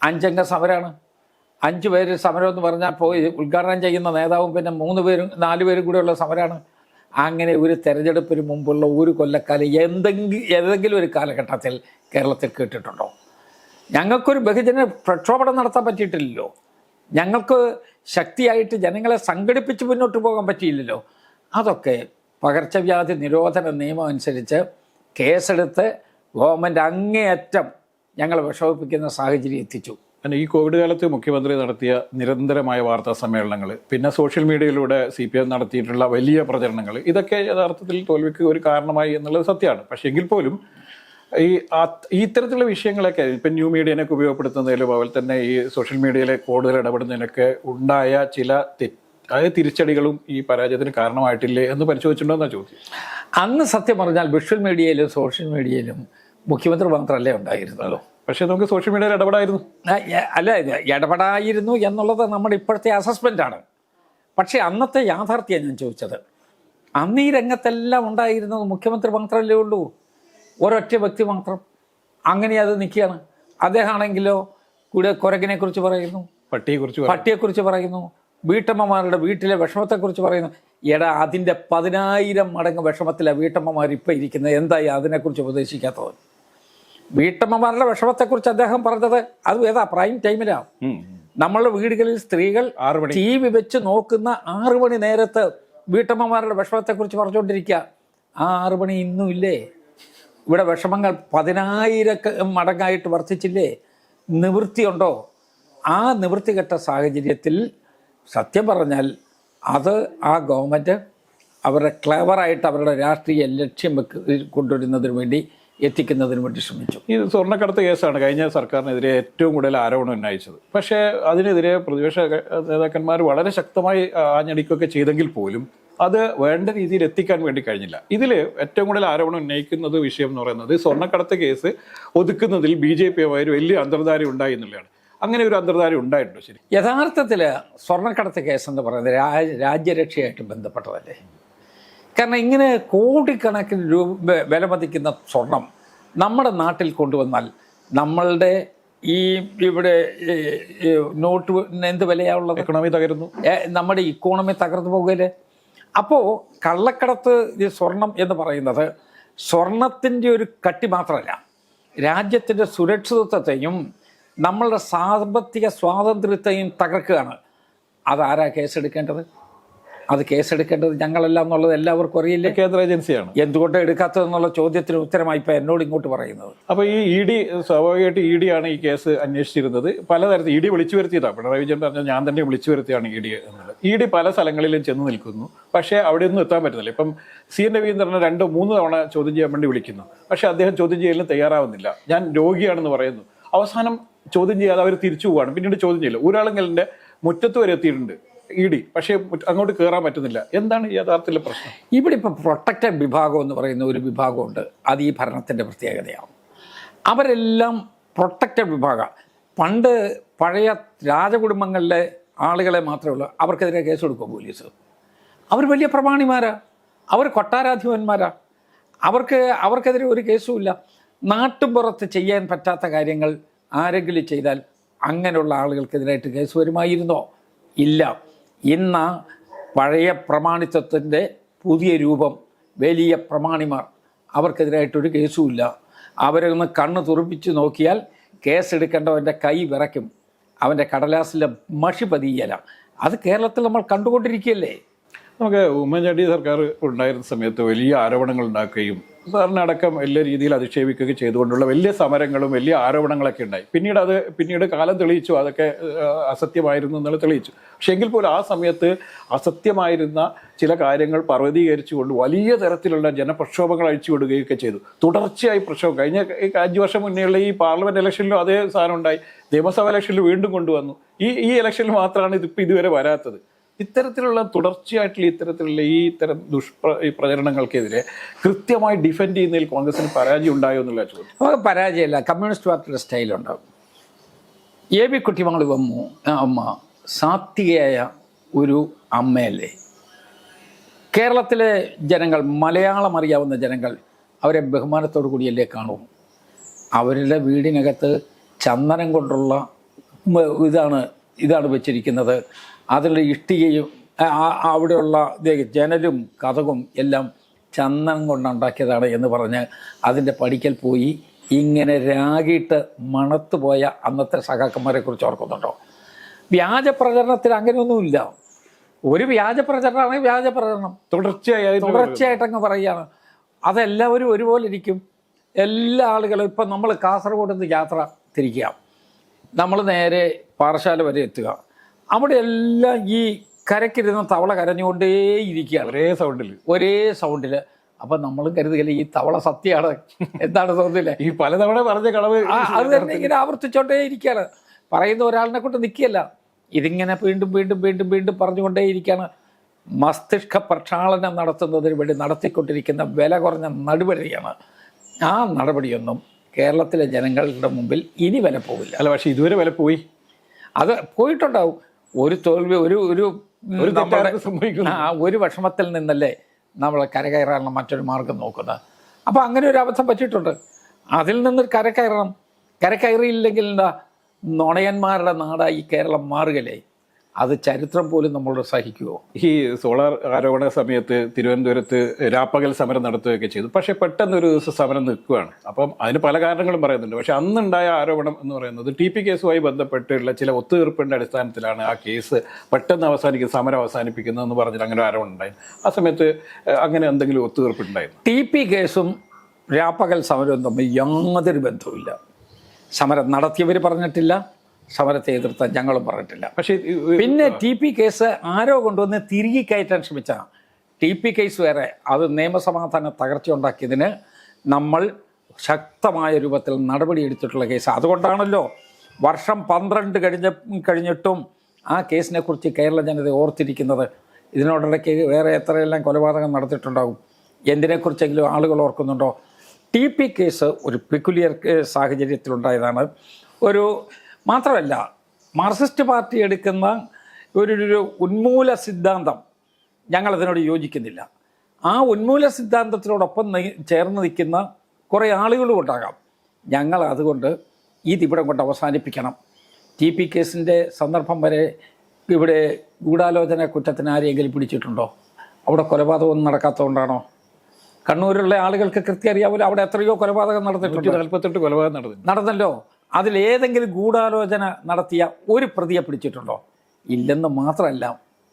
അഞ്ചംഗ സമരമാണ് അഞ്ച് പേര് സമരം എന്ന് പറഞ്ഞാൽ പോയി ഉദ്ഘാടനം ചെയ്യുന്ന നേതാവും പിന്നെ മൂന്ന് പേരും നാല് പേരും കൂടെയുള്ള സമരമാണ് അങ്ങനെ ഒരു തെരഞ്ഞെടുപ്പിന് മുമ്പുള്ള ഒരു കൊല്ലക്കാലം എന്തെങ്കിലും ഏതെങ്കിലും ഒരു കാലഘട്ടത്തിൽ കേരളത്തിൽ കേട്ടിട്ടുണ്ടോ? ഞങ്ങൾക്കൊരു ബഹുജന പ്രക്ഷോഭം നടത്താൻ പറ്റിയിട്ടില്ലല്ലോ. ഞങ്ങൾക്ക് ശക്തിയായിട്ട് ജനങ്ങളെ സംഘടിപ്പിച്ച് മുന്നോട്ട് പോകാൻ പറ്റിയില്ലല്ലോ. അതൊക്കെ പകർച്ചവ്യാധി നിരോധന നിയമം അനുസരിച്ച് കേസെടുത്ത് ഗവൺമെന്റ് അങ്ങേയറ്റം ഞങ്ങളെ വിഷമിപ്പിക്കുന്ന സാഹചര്യം എത്തിച്ചു. പിന്നെ ഈ കോവിഡ് കാലത്ത് മുഖ്യമന്ത്രി നടത്തിയ നിരന്തരമായ വാർത്താ സമ്മേളനങ്ങൾ പിന്നെ സോഷ്യൽ മീഡിയയിലൂടെ സി പി എം നടത്തിയിട്ടുള്ള വലിയ പ്രചരണങ്ങൾ ഇതൊക്കെ യഥാർത്ഥത്തിൽ തോൽവിക്ക് ഒരു കാരണമായി എന്നുള്ളത് സത്യമാണ്. പക്ഷേ എങ്കിൽ പോലും ഈ ഇത്തരത്തിലുള്ള വിഷയങ്ങളൊക്കെ ഇപ്പം ന്യൂ മീഡിയനൊക്കെ ഉപയോഗപ്പെടുത്തുന്നതിലും അതുപോലെ തന്നെ ഈ സോഷ്യൽ മീഡിയയിലെ കൂടുതൽ ഇടപെടുന്നതിനൊക്കെ ഉണ്ടായ ചില തെറ്റ് അതായത് തിരിച്ചടികളും ഈ പരാജയത്തിന് കാരണമായിട്ടില്ലേ എന്ന് പരിശോധിച്ചിട്ടുണ്ടോ എന്നാ ചോദ്യം. അന്ന് സത്യം പറഞ്ഞാൽ വിഷ്വൽ മീഡിയയിലും സോഷ്യൽ മീഡിയയിലും മുഖ്യമന്ത്രി മാത്രമല്ലേ ഉണ്ടായിരുന്നുള്ളൂ. പക്ഷേ നമുക്ക് സോഷ്യൽ മീഡിയയിൽ ഇടപെടായിരുന്നു. അല്ല ഇടപെടായിരുന്നു എന്നുള്ളത് നമ്മുടെ ഇപ്പോഴത്തെ അസസ്മെന്റാണ് പക്ഷേ അന്നത്തെ യാഥാർത്ഥ്യം ഞാൻ ചോദിച്ചത് അന്ന് ഈ രംഗത്തെല്ലാം ഉണ്ടായിരുന്നത് മുഖ്യമന്ത്രി മാത്രമല്ലേ ഉള്ളൂ? ഒരൊറ്റ വ്യക്തി മാത്രം. അങ്ങനെ അത് നിൽക്കുകയാണ്. അദ്ദേഹമാണെങ്കിലോ കൂടെ കുരകിനെ കുറിച്ച് പറയുന്നു പട്ടിയെക്കുറിച്ച് പട്ടിയെക്കുറിച്ച് പറയുന്നു വീട്ടമ്മമാരുടെ വീട്ടിലെ വിഷമത്തെക്കുറിച്ച് പറയുന്നു. എടാ അതിന്റെ പതിനായിരം മടങ്ങ് വിഷമത്തിലാണ് വീട്ടമ്മമാർ ഇപ്പം ഇരിക്കുന്നത്. എന്തായി അതിനെക്കുറിച്ച് ഉപദേശിക്കാത്തത്? വീട്ടമ്മമാരുടെ വിഷമത്തെക്കുറിച്ച് അദ്ദേഹം പറഞ്ഞത് അത് ഏതാ പ്രൈം ടൈമിലാണ്. നമ്മളുടെ വീടുകളിൽ സ്ത്രീകൾ ടി വി വെച്ച് നോക്കുന്ന ആറു മണി നേരത്ത് വീട്ടമ്മമാരുടെ വിഷമത്തെക്കുറിച്ച് പറഞ്ഞുകൊണ്ടിരിക്കുക. ആ ആറു മണി ഇന്നും ഇല്ലേ? ഇവിടെ വിഷമങ്ങൾ പതിനായിര മടങ്ങായിട്ട് വർദ്ധിച്ചില്ലേ? നിവൃത്തിയുണ്ടോ? ആ നിവൃത്തി കെട്ട സാഹചര്യത്തിൽ സത്യം പറഞ്ഞാൽ അത് ആ ഗവൺമെന്റ് അവരുടെ ക്ലവറായിട്ട് അവരുടെ രാഷ്ട്രീയ ലക്ഷ്യം വെക്ക് കൊണ്ടുവരുന്നതിന് വേണ്ടി എത്തിക്കുന്നതിന് വേണ്ടി ശ്രമിച്ചു. ഈ സ്വർണക്കടത്ത് കേസാണ് കഴിഞ്ഞ സർക്കാരിനെതിരെ ഏറ്റവും കൂടുതൽ ആരോപണം ഉന്നയിച്ചത്. പക്ഷേ അതിനെതിരെ പ്രതിപക്ഷ നേതാക്കന്മാർ വളരെ ശക്തമായി ആഞ്ഞടിക്കുകയൊക്കെ ചെയ്തെങ്കിൽ പോലും അത് വേണ്ട രീതിയിൽ എത്തിക്കാൻ വേണ്ടി കഴിഞ്ഞില്ല. ഇതിൽ ഏറ്റവും കൂടുതൽ ആരോപണം ഉന്നയിക്കുന്നത് വിഷയം എന്ന് പറയുന്നത് സ്വർണക്കടത്ത് കേസ് ഒതുക്കുന്നതിൽ ബി ജെ പി ഒരു വലിയ അന്തർധാര ഉണ്ടായി എന്നുള്ളതാണ്. അങ്ങനെ ഒരു അന്തർധാര ഉണ്ടായിട്ടുണ്ടോ ശരി? യഥാർത്ഥത്തിൽ സ്വർണക്കടത്ത് കേസ് എന്ന് പറയുന്നത് രാജ്യരക്ഷയായിട്ട് ബന്ധപ്പെട്ടതല്ലേ? കാരണം ഇങ്ങനെ കോടിക്കണക്കിന് രൂപ വില മതിക്കുന്ന സ്വർണം നമ്മുടെ നാട്ടിൽ കൊണ്ടുവന്നാൽ നമ്മളുടെ ഈ ഇവിടെ നോട്ട് എന്ത് വിലയാണുള്ളത്? എക്കണോമി തകരുന്നു. നമ്മുടെ ഇക്കോണമി തകർന്നു പോകുകയല്ലേ അപ്പോൾ കള്ളക്കടത്ത് ഈ സ്വർണം എന്ന് പറയുന്നത് സ്വർണത്തിന്റെ ഒരു കട്ടി മാത്രമല്ല രാജ്യത്തിന്റെ സുരക്ഷിതത്വത്തെയും നമ്മളുടെ സാമ്പത്തിക സ്വാതന്ത്ര്യത്തെയും തകർക്കുകയാണ്. അതാരാ കേസെടുക്കേണ്ടത്? അത് കേസെടുക്കേണ്ടത് ഞങ്ങളല്ല എന്നുള്ളത് എല്ലാവർക്കും അറിയില്ല. കേന്ദ്ര ഏജൻസിയാണ്. എന്തുകൊണ്ട് എടുക്കാത്തതെന്നുള്ള ചോദ്യത്തിന് ഉത്തരമായി ഇപ്പം എന്നോട് ഇങ്ങോട്ട് പറയുന്നത്. അപ്പോൾ ഈ ഇ ഡി സ്വാഭാവികമായിട്ട് ഇ ഡി ആണ് ഈ കേസ് അന്വേഷിച്ചിരുന്നത്. പലതരത്തിൽ ഇ ഡി വിളിച്ചു വരുത്തിയതാണ് പിണറായി വിജയൻ പറഞ്ഞാൽ ഞാൻ തന്നെ വിളിച്ചു വരുത്തിയാണ് ഇ ഡി എന്നുള്ളത്. ഇ ഡി പല സ്ഥലങ്ങളിലും ചെന്ന് നിൽക്കുന്നു. പക്ഷേ അവിടെ ഒന്നും എത്താൻ പറ്റുന്നില്ല ഇപ്പം സി എൻ രവീന്ദ്രനെ രണ്ടോ മൂന്ന് തവണ ചോദ്യം ചെയ്യാൻ വേണ്ടി വിളിക്കുന്നു. പക്ഷേ അദ്ദേഹം ചോദ്യം ചെയ്യലിന് തയ്യാറാവുന്നില്ല. ഞാൻ രോഗിയാണെന്ന് പറയുന്നു. അവസാനം ചോദ്യം ചെയ്യാതെ അവർ തിരിച്ചു പോവാണ്. പിന്നീട് ചോദ്യം ചെയ്യില്ല. ഒരാളെങ്കിലെ മുറ്റത്ത് വരെ എത്തിയിട്ടുണ്ട്. E D. പക്ഷേ അങ്ങോട്ട് കയറാൻ പറ്റുന്നില്ല. എന്താണ് യഥാർത്ഥത്തിലെ പ്രശ്നം? ഇവിടെ ഇപ്പോൾ പ്രൊട്ടക്റ്റഡ് വിഭാഗം എന്ന് പറയുന്ന ഒരു വിഭാഗമുണ്ട്. അത് ഈ ഭരണത്തിന്റെ പ്രത്യേകതയാണ് അവരെല്ലാം പ്രൊട്ടക്റ്റഡ് വിഭാഗം പണ്ട് പഴയ രാജകുടുംബങ്ങളിലെ ആളുകളെ മാത്രമേ ഉള്ളൂ. അവർക്കെതിരെ കേസ് കൊടുക്കും പോലീസ്? അവർ വലിയ പ്രമാണിമാരാ. അവർ കൊട്ടാരാധിപന്മാരാ. അവർക്ക് അവർക്കെതിരെ ഒരു കേസും ഇല്ല. നാട്ടുപുറത്ത് ചെയ്യാൻ പറ്റാത്ത കാര്യങ്ങൾ ആരെങ്കിലും ചെയ്താൽ അങ്ങനെയുള്ള ആളുകൾക്കെതിരായിട്ട് കേസ് വരുമായിരുന്നോ? ഇല്ല. ഇന്ന് പഴയ പ്രമാണിത്വത്തിന്റെ പുതിയ രൂപം വലിയ പ്രമാണിമാർ. അവർക്കെതിരായിട്ടൊരു കേസുമില്ല. അവരൊന്ന് കണ്ണ് തുറപ്പിച്ച് നോക്കിയാൽ കേസെടുക്കേണ്ടവന്റെ കൈ വിറയ്ക്കും. അവന്റെ കടലാസിലെ മഷി പതിയല. അത് കേരളത്തിൽ നമ്മൾ കണ്ടുകൊണ്ടിരിക്കുകയല്ലേ? നമുക്ക് ഉമ്മൻചാണ്ടി സർക്കാർ ഉണ്ടായിരുന്ന സമയത്ത് വലിയ ആരോപണങ്ങൾ ഉണ്ടാക്കുകയും സാറിന് അടക്കം എല്ലാ രീതിയിൽ അധിക്ഷേപിക്കുകയും ചെയ്തുകൊണ്ടുള്ള വലിയ സമരങ്ങളും വലിയ ആരോപണങ്ങളൊക്കെ ഉണ്ടായി. പിന്നീട് അത് പിന്നീട് കാലം തെളിയിച്ചു. അതൊക്കെ അസത്യമായിരുന്നു എന്നുള്ളത് തെളിയിച്ചു. പക്ഷേ എങ്കിൽ പോലും ആ സമയത്ത് അസത്യമായിരുന്ന ചില കാര്യങ്ങൾ പർവതീകരിച്ചുകൊണ്ട് വലിയ തരത്തിലുള്ള ജനപ്രക്ഷോഭങ്ങൾ അഴിച്ചുവിടുകയൊക്കെ ചെയ്തു. തുടർച്ചയായി പ്രക്ഷോഭം. കഴിഞ്ഞ അഞ്ച് വർഷം മുന്നേയുള്ള ഈ പാർലമെന്റ് ഇലക്ഷനിലും അതേ സാധനം ഉണ്ടായി. നിയമസഭാ ഇലക്ഷനിൽ വീണ്ടും കൊണ്ടുവന്നു. ഈ ഈ ഇലക്ഷനിൽ മാത്രമാണ് ഇതിപ്പോൾ ഇതുവരെ വരാത്തത്. ഇത്തരത്തിലുള്ള തുടർച്ചയായിട്ടുള്ള ഇത്തരത്തിലുള്ള ഈ ഇത്തരം ദുഷ്പ്ര ഈ പ്രചരണങ്ങൾക്കെതിരെ കൃത്യമായി ഡിഫെൻഡ് ചെയ്യുന്നതിൽ കോൺഗ്രസിന് പരാജയം ഉണ്ടായോ എന്നുള്ള ചോദ്യം. നമുക്ക് പരാജയമല്ല കമ്മ്യൂണിസ്റ്റ് പാർട്ടിയുടെ സ്റ്റൈലുണ്ടാവും എ ബി കുട്ടിമാളി അമ്മു അമ്മ സാത്വികയായ ഒരു അമ്മയല്ലേ? കേരളത്തിലെ ജനങ്ങൾ മലയാളം അറിയാവുന്ന ജനങ്ങൾ അവരെ ബഹുമാനത്തോടു കൂടിയല്ലേ കാണൂ? അവരുടെ വീടിനകത്ത് ചന്ദനം കൊണ്ടുള്ള ഇതാണ് ഇതാണ് വെച്ചിരിക്കുന്നത്. അതിലുള്ള ഇഷ്ടികയും അവിടെയുള്ള ജനലും കഥകും എല്ലാം ചന്ദനം കൊണ്ടുണ്ടാക്കിയതാണ് എന്ന് പറഞ്ഞ് അതിന്റെ പടിക്കൽ പോയി. ഇങ്ങനെ രാഗിയിട്ട് മണത്ത് പോയ അന്നത്തെ സഖാക്കന്മാരെ കുറിച്ച് ഓർക്കുന്നുണ്ടോ? വ്യാജ പ്രചരണത്തിൽ അങ്ങനെയൊന്നുമില്ല. ഒരു വ്യാജ പ്രചരണമാണെങ്കിൽ വ്യാജ പ്രചരണം. തുടർച്ചയായി അതിന് തുടർച്ചയായിട്ട് അങ്ങ് പറയുകയാണ്. അതെല്ലാവരും ഒരുപോലെ ഇരിക്കും. എല്ലാ ആളുകളും ഇപ്പം നമ്മൾ കാസർഗോഡ് നിന്ന് യാത്ര തിരിക്കുക. നമ്മൾ നേരെ പാറശാല വരെ എത്തുക. അവിടെ എല്ലാം ഈ കരക്കിരുന്ന തവള കരഞ്ഞുകൊണ്ടേ ഇരിക്കുക ഒരേ സൗണ്ടിൽ ഒരേ സൗണ്ടിൽ അപ്പൊ നമ്മൾ കരുതുകയില്ല ഈ തവള സത്യമാണ്. എന്താണ് തോന്നില്ലേ ഈ പലതവണ പറഞ്ഞ കളവ് അത് തന്നെ ഇങ്ങനെ ആവർത്തിച്ചോണ്ടേ ഇരിക്കുകയാണ് പറയുന്ന ഒരാളിനെ കൊണ്ട് നിൽക്കുകയല്ല. ഇതിങ്ങനെ വീണ്ടും വീണ്ടും വീണ്ടും വീണ്ടും പറഞ്ഞുകൊണ്ടേ ഇരിക്കുകയാണ് മസ്തിഷ്ക പ്രക്ഷാളനം നടത്തുന്നതിന് വേണ്ടി നടത്തിക്കൊണ്ടിരിക്കുന്ന വില കുറഞ്ഞ നടപടിയാണ് ആ നടപടിയൊന്നും കേരളത്തിലെ ജനങ്ങളുടെ മുമ്പിൽ ഇനി വില പോവില്ല. അല്ല പക്ഷേ ഇതുവരെ വില പോയി. അത് പോയിട്ടുണ്ടാവും. ഒരു തോൽവി ഒരു ഒരു ഒരു നമ്മുടെ തെറ്റാർക്ക് ആ ഒരു വിഷമത്തിൽ നിന്നല്ലേ നമ്മൾ കരകയറാനുള്ള മറ്റൊരു മാർഗം നോക്കുന്നത്. അപ്പോൾ അങ്ങനെ ഒരു അബദ്ധം പറ്റിയിട്ടുണ്ട്. അതിൽ നിന്ന് കരകയറണം. കരകയറിയില്ലെങ്കിൽ എന്താ നുണയന്മാരുടെ നാടായി കേരളം മാറുകയല്ലേ? അത് ചരിത്രം പോലും നമ്മളോട് സഹിക്കുമോ ഈ സോളാർ ആരോപണ സമയത്ത് തിരുവനന്തപുരത്ത് രാപ്പകൽ സമരം നടത്തുകയൊക്കെ ചെയ്തു. പക്ഷേ പെട്ടെന്ന് ഒരു ദിവസം സമരം നിൽക്കുകയാണ്. അപ്പം അതിന് പല കാരണങ്ങളും പറയുന്നുണ്ട്. പക്ഷേ അന്നുണ്ടായ ആരോപണം എന്ന് പറയുന്നത് ടി പി കേസുമായി ബന്ധപ്പെട്ടുള്ള ചില ഒത്തുതീർപ്പിന്റെ അടിസ്ഥാനത്തിലാണ് ആ കേസ് പെട്ടെന്ന് അവസാനിക്കുന്ന സമരം അവസാനിപ്പിക്കുന്നതെന്ന് പറഞ്ഞിട്ട് അങ്ങനെ ആരോപണം ഉണ്ടായി. ആ സമയത്ത് അങ്ങനെ എന്തെങ്കിലും ഒത്തുതീർപ്പുണ്ടായിരുന്നു ടി പി കേസും രാപ്പകൽ സമരവും തമ്മിൽ യാതൊരു ബന്ധവുമില്ല. സമരം നടത്തിയവർ പറഞ്ഞിട്ടില്ല സമരത്തെ എതിർത്ത ഞങ്ങളും പറഞ്ഞിട്ടില്ല. പക്ഷേ പിന്നെ ടി പി കേസ് ആരോ കൊണ്ടുവന്ന് തിരികെ കയറ്റാൻ ശ്രമിച്ച ടി പി കേസ് വരെ അത് നിയമസമാധാന തകർച്ച ഉണ്ടാക്കിയതിന് നമ്മൾ ശക്തമായ രൂപത്തിൽ നടപടിയെടുത്തിട്ടുള്ള കേസ്. അതുകൊണ്ടാണല്ലോ വർഷം പന്ത്രണ്ട് കഴിഞ്ഞ കഴിഞ്ഞിട്ടും ആ കേസിനെ കുറിച്ച് കേരള ജനത ഓർത്തിരിക്കുന്നത്. ഇതിനോടിടയ്ക്ക് വേറെ എത്രയെല്ലാം കൊലപാതകം നടത്തിയിട്ടുണ്ടാകും? എന്തിനെക്കുറിച്ചെങ്കിലും ആളുകൾ ഓർക്കുന്നുണ്ടോ? ടി പി കേസ് ഒരു പെക്കുലിയർ സാഹചര്യത്തിലുണ്ടായതാണ്. ഒരു മാത്രമല്ല മാർക്സിസ്റ്റ് പാർട്ടി എടുക്കുന്ന ഒരു ഒരു ഉന്മൂല സിദ്ധാന്തം ഞങ്ങളതിനോട് യോജിക്കുന്നില്ല. ആ ഉന്മൂല സിദ്ധാന്തത്തിനോടൊപ്പം ചേർന്ന് നിൽക്കുന്ന കുറേ ആളുകളും ഉണ്ടാകാം. ഞങ്ങൾ അതുകൊണ്ട് ഇതിവിടെ കൊണ്ട് അവസാനിപ്പിക്കണം. ടി പി കേസിന്റെ സന്ദർഭം വരെ ഇവിടെ ഗൂഢാലോചന കുറ്റത്തിന് ആരെയെങ്കിലും പിടിച്ചിട്ടുണ്ടോ? അവിടെ കൊലപാതകമൊന്നും നടക്കാത്തതുകൊണ്ടാണോ? കണ്ണൂരിലുള്ള ആളുകൾക്ക് കൃത്യം അറിയാമല്ലോ അവിടെ എത്രയോ കൊലപാതകം നടന്നിട്ടുണ്ട്. നാൽപ്പത്തെട്ട് കൊലപാതകം നടന്നു നടന്നല്ലോ? അതിലേതെങ്കിലും ഗൂഢാലോചന നടത്തിയ ഒരു പ്രതിയെ പിടിച്ചിട്ടുണ്ടോ? ഇല്ലെന്ന് മാത്രമല്ല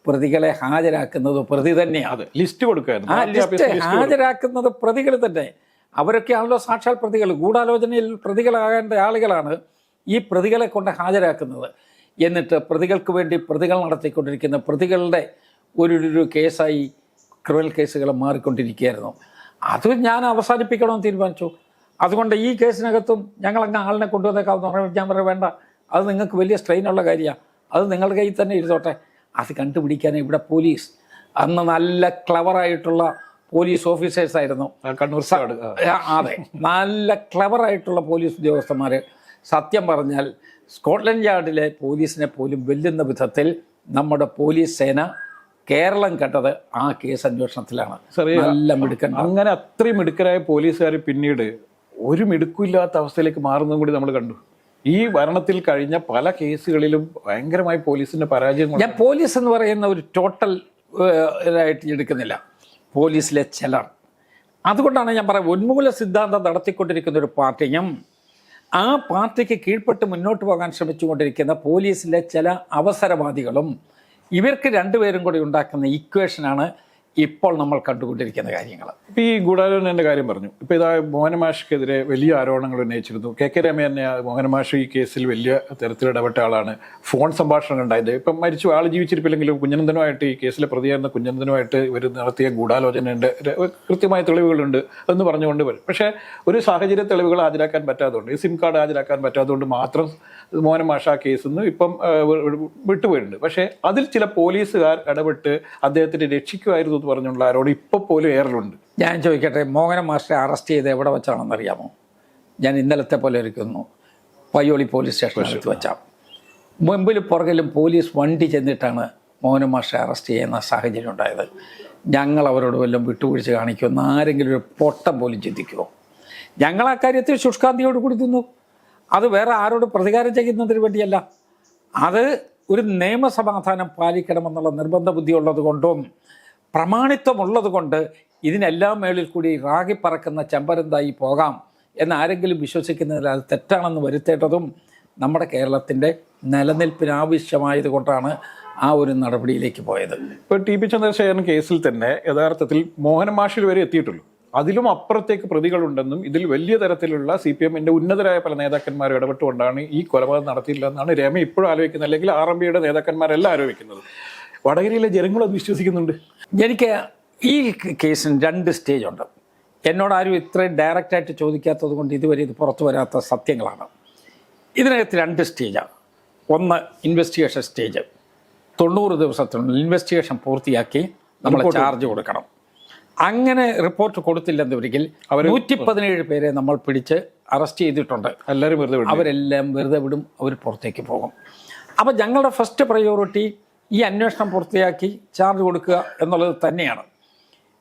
പ്രതികളെ ഹാജരാക്കുന്നത് പ്രതി തന്നെയാണ് അതെ ലിസ്റ്റ് കൊടുക്കുക ആ ലിസ്റ്റ്. ഹാജരാക്കുന്നത് പ്രതികൾ തന്നെ. അവരൊക്കെയാണല്ലോ സാക്ഷാൽ പ്രതികൾ. ഗൂഢാലോചനയിൽ പ്രതികളാകേണ്ട ആളുകളാണ് ഈ പ്രതികളെ കൊണ്ട് ഹാജരാക്കുന്നത്. എന്നിട്ട് പ്രതികൾക്ക് വേണ്ടി പ്രതികൾ നടത്തിക്കൊണ്ടിരിക്കുന്ന പ്രതികളുടെ ഒരു ഒരു കേസായി ക്രിമിനൽ കേസുകൾ മാറിക്കൊണ്ടിരിക്കുകയായിരുന്നു. അത് ഞാൻ അവസാനിപ്പിക്കണമെന്ന് തീരുമാനിച്ചു. അതുകൊണ്ട് ഈ കേസിനകത്തും ഞങ്ങളങ്ങ് ആളിനെ കൊണ്ടുവന്നേക്കാവുന്ന പറഞ്ഞു ഞാൻ പറയാം വേണ്ട. അത് നിങ്ങൾക്ക് വലിയ സ്ട്രെയിനുള്ള കാര്യമാണ് അത് നിങ്ങളുടെ കയ്യിൽ തന്നെ ഇരുതോട്ടെ അത് കണ്ടുപിടിക്കാൻ ഇവിടെ പോലീസ്. അന്ന് നല്ല ക്ലവറായിട്ടുള്ള പോലീസ് ഓഫീസേഴ്സ് ആയിരുന്നു. കണ്ണൂർ അതെ. നല്ല ക്ലവറായിട്ടുള്ള പോലീസ് ഉദ്യോഗസ്ഥന്മാർ സത്യം പറഞ്ഞാൽ സ്കോട്ട്ലൻഡ് യാർഡിലെ പോലീസിനെ പോലും വെല്ലുന്ന വിധത്തിൽ നമ്മുടെ പോലീസ് സേന കേരളം കണ്ടത് ആ കേസ് അന്വേഷണത്തിലാണ്. നല്ല മിടുക്കൻ. അങ്ങനെ അത്രയും മിടുക്കരായ പോലീസുകാർ പിന്നീട് ഒരു മിടുക്കില്ലാത്ത അവസ്ഥയിലേക്ക് മാറുന്നതും കൂടി നമ്മൾ കണ്ടു. ഈ ഭരണത്തിൽ കഴിഞ്ഞ പല കേസുകളിലും ഭയങ്കരമായി പോലീസിന്റെ പരാജയം ഞാൻ പോലീസ് എന്ന് പറയുന്ന ഒരു ടോട്ടൽ ആയിട്ട് എടുക്കുന്നില്ല. പോലീസിലെ ചിലർ. അതുകൊണ്ടാണ് ഞാൻ പറയുന്നത് ഉന്മൂല സിദ്ധാന്തം നടത്തിക്കൊണ്ടിരിക്കുന്ന ഒരു പാർട്ടിയും ആ പാർട്ടിക്ക് കീഴ്പ്പെട്ട് മുന്നോട്ട് പോകാൻ ശ്രമിച്ചുകൊണ്ടിരിക്കുന്ന പോലീസിലെ ചില അവസരവാദികളും ഇവർക്ക് രണ്ടുപേരും കൂടി ഉണ്ടാക്കുന്ന ഇക്വേഷനാണ് ഇപ്പോൾ നമ്മൾ കണ്ടുകൊണ്ടിരിക്കുന്ന കാര്യങ്ങൾ ഇപ്പം ഈ ഗൂഢാലോചനന്റെ കാര്യം പറഞ്ഞു. ഇപ്പോൾ ഇതാ മോഹനമാഷിക്കെതിരെ വലിയ ആരോപണങ്ങൾ ഉന്നയിച്ചിരുന്നു. കെ കെ രമ തന്നെ മോഹനമാഷ് ഈ കേസിൽ വലിയ തരത്തിൽ ഇടപെട്ട ആളാണ്. ഫോൺ സംഭാഷണം ഉണ്ടായത് ഇപ്പം മരിച്ചു. ആൾ ജീവിച്ചിരിപ്പില്ലെങ്കിലും കുഞ്ഞനന്ദനുമായിട്ട് ഈ കേസിലെ പ്രതിയായിരുന്ന കുഞ്ഞനന്ദനുമായിട്ട് ഇവർ നടത്തിയ ഗൂഢാലോചനയുണ്ട് കൃത്യമായ തെളിവുകളുണ്ട് എന്ന് പറഞ്ഞുകൊണ്ട് വരും. പക്ഷേ ഒരു സാഹചര്യ തെളിവുകൾ ഹാജരാക്കാൻ പറ്റാത്തതുകൊണ്ട് ഈ സിം കാർഡ് ഹാജരാക്കാൻ പറ്റാത്തതുകൊണ്ട് മാത്രം മോഹനമാഷ ആ കേസിൽ നിന്ന് ഇപ്പം വിട്ടുപോയിട്ടുണ്ട്. പക്ഷേ അതിൽ ചില പോലീസുകാർ ഇടപെട്ട് അദ്ദേഹത്തിനെ രക്ഷിക്കുമായിരുന്നു എന്ന് പറഞ്ഞുള്ള ആരോട് ഇപ്പോൾ പോലും ഏറലുണ്ട്. ഞാൻ ചോദിക്കട്ടെ മോഹന മാസ്റ്ററെ അറസ്റ്റ് ചെയ്ത് എവിടെ വെച്ചാണെന്ന് അറിയാമോ ഞാൻ ഇന്നലത്തെ പോലെ ഇരിക്കുന്നു പയ്യോളി പോലീസ് സ്റ്റേഷനകത്ത് വെച്ചാൽ മുമ്പിൽ പുറകിലും പോലീസ് വണ്ടി ചെന്നിട്ടാണ് മോഹന മാസ്റ്ററെ അറസ്റ്റ് ചെയ്യുന്ന സാഹചര്യം ഉണ്ടായത്. ഞങ്ങൾ അവരോട് വല്ലതും വിട്ടുവീഴ്ച കാണിക്കുമെന്ന് ആരെങ്കിലും ഒരു പൊട്ടം പോലും ചിന്തിക്കുമോ ഞങ്ങൾ ആ കാര്യത്തിൽ ശുഷ്കാന്തിയോട് കൂടി തിന്നു അത് വേറെ ആരോട് പ്രതികാരം ചെയ്യുന്നതിന് വേണ്ടിയല്ല. അത് ഒരു നിയമസമാധാനം പാലിക്കണമെന്നുള്ള നിർബന്ധ ബുദ്ധി ഉള്ളത് കൊണ്ടും പ്രമാണിത്വമുള്ളത് കൊണ്ട് ഇതിനെല്ലാം മേളിൽ കൂടി റാഗി പറക്കുന്ന ചെമ്പരന്തായി പോകാം എന്ന് ആരെങ്കിലും വിശ്വസിക്കുന്നതിൽ അത് തെറ്റാണെന്ന് വരുത്തേണ്ടതും നമ്മുടെ കേരളത്തിന്റെ നിലനിൽപ്പിനാവശ്യമായത് കൊണ്ടാണ് ആ ഒരു നടപടിയിലേക്ക് പോയത്. ഇപ്പോൾ ടി പി ചന്ദ്രശേഖരൻ കേസിൽ തന്നെ യഥാർത്ഥത്തിൽ മോഹന മാഷിൽ വരെ എത്തിയിട്ടുള്ളൂ. അതിലും അപ്പുറത്തേക്ക് പ്രതികളുണ്ടെന്നും ഇതിൽ വലിയ തരത്തിലുള്ള സി പി എമ്മിന്റെ ഉന്നതരായ പല നേതാക്കന്മാർ ഇടപെട്ടുകൊണ്ടാണ് ഈ കൊലപാതകം നടത്തിയില്ലെന്നാണ് രമ ഇപ്പോഴും ആലോചിക്കുന്നത്. അല്ലെങ്കിൽ ആർ എം പിയുടെ നേതാക്കന്മാരെല്ലാം ആരോപിക്കുന്നത്. വടകരയിലെ ജനങ്ങളത് വിശ്വസിക്കുന്നുണ്ട്. എനിക്ക് ഈ കേസിന് രണ്ട് സ്റ്റേജ് ഉണ്ട്. എന്നോട് ആരും ഇത്രയും ഡയറക്റ്റായിട്ട് ചോദിക്കാത്തത് കൊണ്ട് ഇതുവരെ ഇത് പുറത്തു വരാത്ത സത്യങ്ങളാണ്. ഇതിനകത്ത് രണ്ട് സ്റ്റേജാണ് ഒന്ന് ഇൻവെസ്റ്റിഗേഷൻ സ്റ്റേജ് തൊണ്ണൂറ് ദിവസത്തിനുള്ളിൽ ഇൻവെസ്റ്റിഗേഷൻ പൂർത്തിയാക്കി നമ്മൾ ചാർജ് കൊടുക്കണം. അങ്ങനെ റിപ്പോർട്ട് കൊടുത്തില്ലെന്നുവരികിൽ നൂറ്റി പതിനേഴ് പേരെ നമ്മൾ പിടിച്ച് അറസ്റ്റ് ചെയ്തിട്ടുണ്ട്. എല്ലാവരും വെറുതെ വിടും. അവരെല്ലാം വെറുതെ വിടും. അവർ പുറത്തേക്ക് പോകും. അപ്പോൾ ഞങ്ങളുടെ ഫസ്റ്റ് പ്രയോറിറ്റി ഈ അന്വേഷണം പൂർത്തിയാക്കി ചാർജ് കൊടുക്കുക എന്നുള്ളത് തന്നെയാണ്.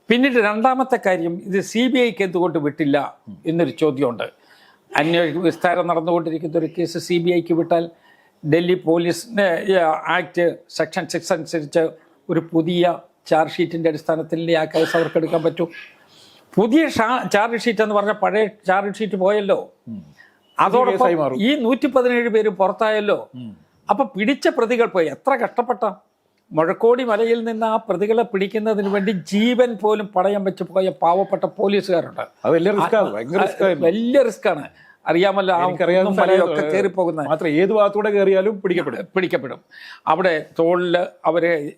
പിന്നീട് രണ്ടാമത്തെ കാര്യം ഇത് സി ബി ഐക്ക് എന്തുകൊണ്ട് വിട്ടില്ല എന്നൊരു ചോദ്യമുണ്ട്. അന്വേഷണ വിസ്താരം നടന്നുകൊണ്ടിരിക്കുന്ന ഒരു കേസ് സി ബി ഐക്ക് വിട്ടാൽ ഡൽഹി പോലീസിന്റെ ആക്ട് സെക്ഷൻ സിക്സ് അനുസരിച്ച് ഒരു പുതിയ ചാർജ് ഷീറ്റിന്റെ അടിസ്ഥാനത്തിൽ ആ കേസ് അവർക്ക് എടുക്കാൻ പറ്റും? പുതിയ ചാർജ് ഷീറ്റ് എന്ന് പറഞ്ഞാൽ പഴയ ചാർജ് ഷീറ്റ് പോയല്ലോ. അതോടൊപ്പം ഈ നൂറ്റി പതിനേഴ് പേര് പുറത്തായല്ലോ. അപ്പൊ പിടിച്ച പ്രതികൾ പോയി. എത്ര കഷ്ടപ്പെട്ട. മുഴക്കോടി മലയിൽ നിന്ന് ആ പ്രതികളെ പിടിക്കുന്നതിന് വേണ്ടി ജീവൻ പോലും പടയം വെച്ച് പോയ പാവപ്പെട്ട പോലീസുകാരുണ്ട്. വലിയ റിസ്ക് ആണ്. ഭയങ്കര റിസ്ക് ആയിരുന്നു വലിയ റിസ്ക് ആണ്. അറിയാമല്ലോ ആ എനിക്കറിയാവുന്ന കുന്നും മലയും ഒക്കെ സ്ഥലം- കയറിപ്പോകുന്ന മാത്രം ഏത് ഭാഗത്തൂടെ കയറിയാലും പിടിക്കപ്പെടും. പിടിക്കപ്പെടും. അവിടെ തോളിൽ അവരെ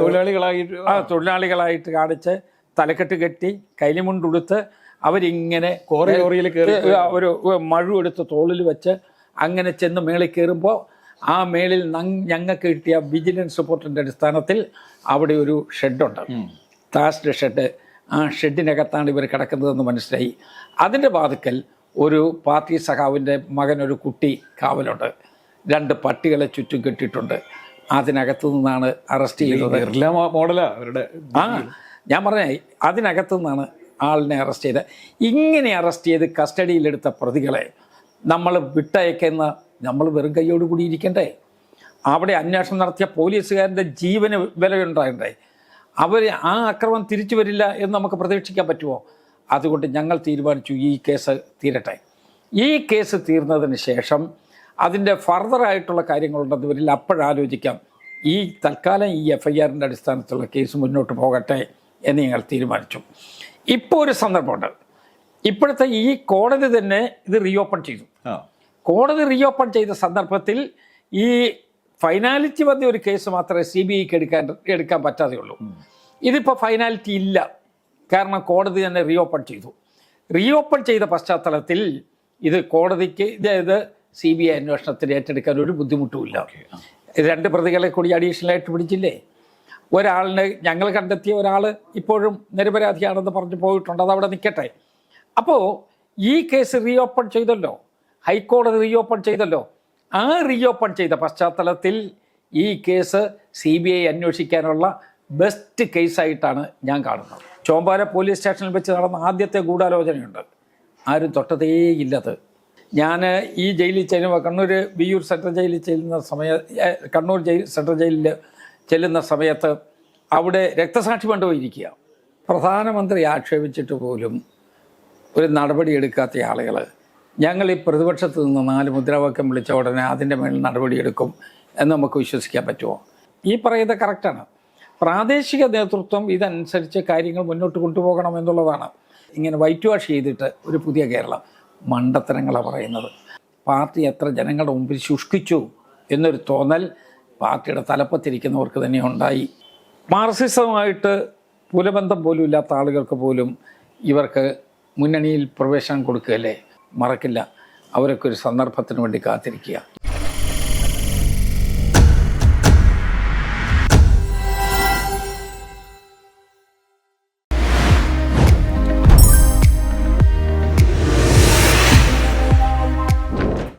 തൊഴിലാളികളായിട്ട് ആ തൊഴിലാളികളായിട്ട് കാണിച്ച് തലക്കെട്ട് കെട്ടി കൈലിമുണ്ടുടുത്ത് അവരിങ്ങനെ കോറി കോറിയിൽ കയറി ഒരു മഴു എടുത്ത് തോളിൽ വെച്ച് അങ്ങനെ ചെന്ന് മേളിൽ കയറുമ്പോൾ ആ മേളിൽ ഞങ്ങൾക്ക് കിട്ടിയ വിജിലൻസ് റിപ്പോർട്ടിന്റെ അടിസ്ഥാനത്തിൽ അവിടെ ഒരു ഷെഡുണ്ട് താസ്റ്റ് ഷെഡ് ആ ഷെഡിനകത്താണ് ഇവർ കിടക്കുന്നതെന്ന് മനസ്സിലായി. അതിന്റെ വാതുക്കൽ ഒരു പാർട്ടി സഖാവിന്റെ മകനൊരു കുട്ടി കാവലുണ്ട്. രണ്ട് പട്ടികളെ ചുറ്റും കെട്ടിയിട്ടുണ്ട്. അതിനകത്തു നിന്നാണ് അറസ്റ്റ് ചെയ്തത്. എല്ലാ മോഡലാ അവരുടെ ആ ഞാൻ പറഞ്ഞ അതിനകത്തു നിന്നാണ് ആളിനെ അറസ്റ്റ് ചെയ്തത്. ഇങ്ങനെ അറസ്റ്റ് ചെയ്ത് കസ്റ്റഡിയിലെടുത്ത പ്രതികളെ നമ്മൾ വിട്ടയക്കുന്ന നമ്മൾ വെറും കൈയോട് കൂടി ഇരിക്കണ്ടേ? അവിടെ അന്വേഷണം നടത്തിയ പോലീസുകാരന്റെ ജീവന് വിലയുണ്ടാകണ്ടേ അവർ ആ അക്രമം തിരിച്ചു വരില്ല എന്ന് നമുക്ക് പ്രതീക്ഷിക്കാൻ പറ്റുമോ? അതുകൊണ്ട് ഞങ്ങൾ തീരുമാനിച്ചു ഈ കേസ് തീരട്ടെ. ഈ കേസ് തീർന്നതിന് ശേഷം അതിന്റെ ഫർദറായിട്ടുള്ള കാര്യങ്ങളുണ്ടെന്ന് വരില്ല അപ്പോഴാലോചിക്കാം. ഈ തൽക്കാലം ഈ എഫ് ഐ ആറിന്റെ അടിസ്ഥാനത്തിലുള്ള കേസ് മുന്നോട്ട് പോകട്ടെ എന്ന് ഞങ്ങൾ തീരുമാനിച്ചു. ഇപ്പോൾ ഒരു സന്ദർഭമുണ്ട്. ഇപ്പോഴത്തെ ഈ കോടതി തന്നെ ഇത് റീഓപ്പൺ ചെയ്തു. കോടതി റീഓപ്പൺ ചെയ്ത സന്ദർഭത്തിൽ ഈ ഫൈനാലിറ്റി വന്ന ഒരു കേസ് മാത്രമേ സി ബി ഐക്ക് എടുക്കാൻ എടുക്കാൻ പറ്റാതെയുള്ളൂ. ഇതിപ്പോൾ ഫൈനാലിറ്റി ഇല്ല. കാരണം കോടതി തന്നെ റീഓപ്പൺ ചെയ്തു. റീഓപ്പൺ ചെയ്ത പശ്ചാത്തലത്തിൽ ഇത് കോടതിക്ക് ഇത് സി ബി ഐ അന്വേഷണത്തിന് ഏറ്റെടുക്കാൻ ഒരു ബുദ്ധിമുട്ടുമില്ല. രണ്ട് പ്രതികളെ കൂടി അഡീഷണലായിട്ട് പിടിച്ചില്ലേ? ഒരാളിന് ഞങ്ങൾ കണ്ടെത്തിയ ഒരാൾ ഇപ്പോഴും നിരപരാധിയാണെന്ന് പറഞ്ഞു പോയിട്ടുണ്ട് അത് അവിടെ നിൽക്കട്ടെ. അപ്പോൾ ഈ കേസ് റീഓപ്പൺ ചെയ്തല്ലോ. ഹൈക്കോടതി റീഓപ്പൺ ചെയ്തല്ലോ. ആ റീഓപ്പൺ ചെയ്ത പശ്ചാത്തലത്തിൽ ഈ കേസ് സി ബി ഐ അന്വേഷിക്കാനുള്ള ബെസ്റ്റ് കേസായിട്ടാണ് ഞാൻ കാണുന്നത്. ചോമ്പാല പോലീസ് സ്റ്റേഷനിൽ വെച്ച് നടന്ന ആദ്യത്തെ ഗൂഢാലോചനയുണ്ട്. ആരും തൊട്ടതേയില്ലത് ഞാൻ ഈ ജയിലിൽ ചെല്ലുമ്പോൾ കണ്ണൂർ വിയൂർ സെൻട്രൽ ജയിലിൽ ചെല്ലുന്ന സമയ കണ്ണൂർ ജയിൽ സെൻട്രൽ ജയിലിൽ ചെല്ലുന്ന സമയത്ത് അവിടെ രക്തസാക്ഷി കണ്ടുപോയിരിക്കുക പ്രധാനമന്ത്രി ആക്ഷേപിച്ചിട്ട് പോലും ഒരു നടപടി എടുക്കാത്ത ആളുകൾ ഞങ്ങൾ ഈ പ്രതിപക്ഷത്ത് നിന്ന് നാല് മുദ്രാവാക്യം വിളിച്ച ഉടനെ അതിന്റെ മേൽ നടപടിയെടുക്കും എന്ന് നമുക്ക് വിശ്വസിക്കാൻ പറ്റുമോ? ഈ പറയുന്നത് കറക്റ്റാണ് പ്രാദേശിക നേതൃത്വം ഇതനുസരിച്ച് കാര്യങ്ങൾ മുന്നോട്ട് കൊണ്ടുപോകണം എന്നുള്ളതാണ്. ഇങ്ങനെ വൈറ്റ് വാഷ് ചെയ്തിട്ട് ഒരു പുതിയ കേരളം. മണ്ടത്തരങ്ങളാണ് പറയുന്നത്. പാർട്ടി എത്ര ജനങ്ങളുടെ മുമ്പിൽ ശുഷ്കിച്ചു എന്നൊരു തോന്നൽ പാർട്ടിയുടെ തലപ്പത്തിരിക്കുന്നവർക്ക് തന്നെ ഉണ്ടായി. മാർസിസവുമായിട്ട് കുലബന്ധം പോലും ഇല്ലാത്ത ആളുകൾക്ക് പോലും ഇവർക്ക് മുന്നണിയിൽ പ്രവേശനം കൊടുക്കുകയല്ലേ? മറക്കില്ല. അവരൊക്കെ ഒരു സന്ദർഭത്തിന് വേണ്ടി കാത്തിരിക്കുക.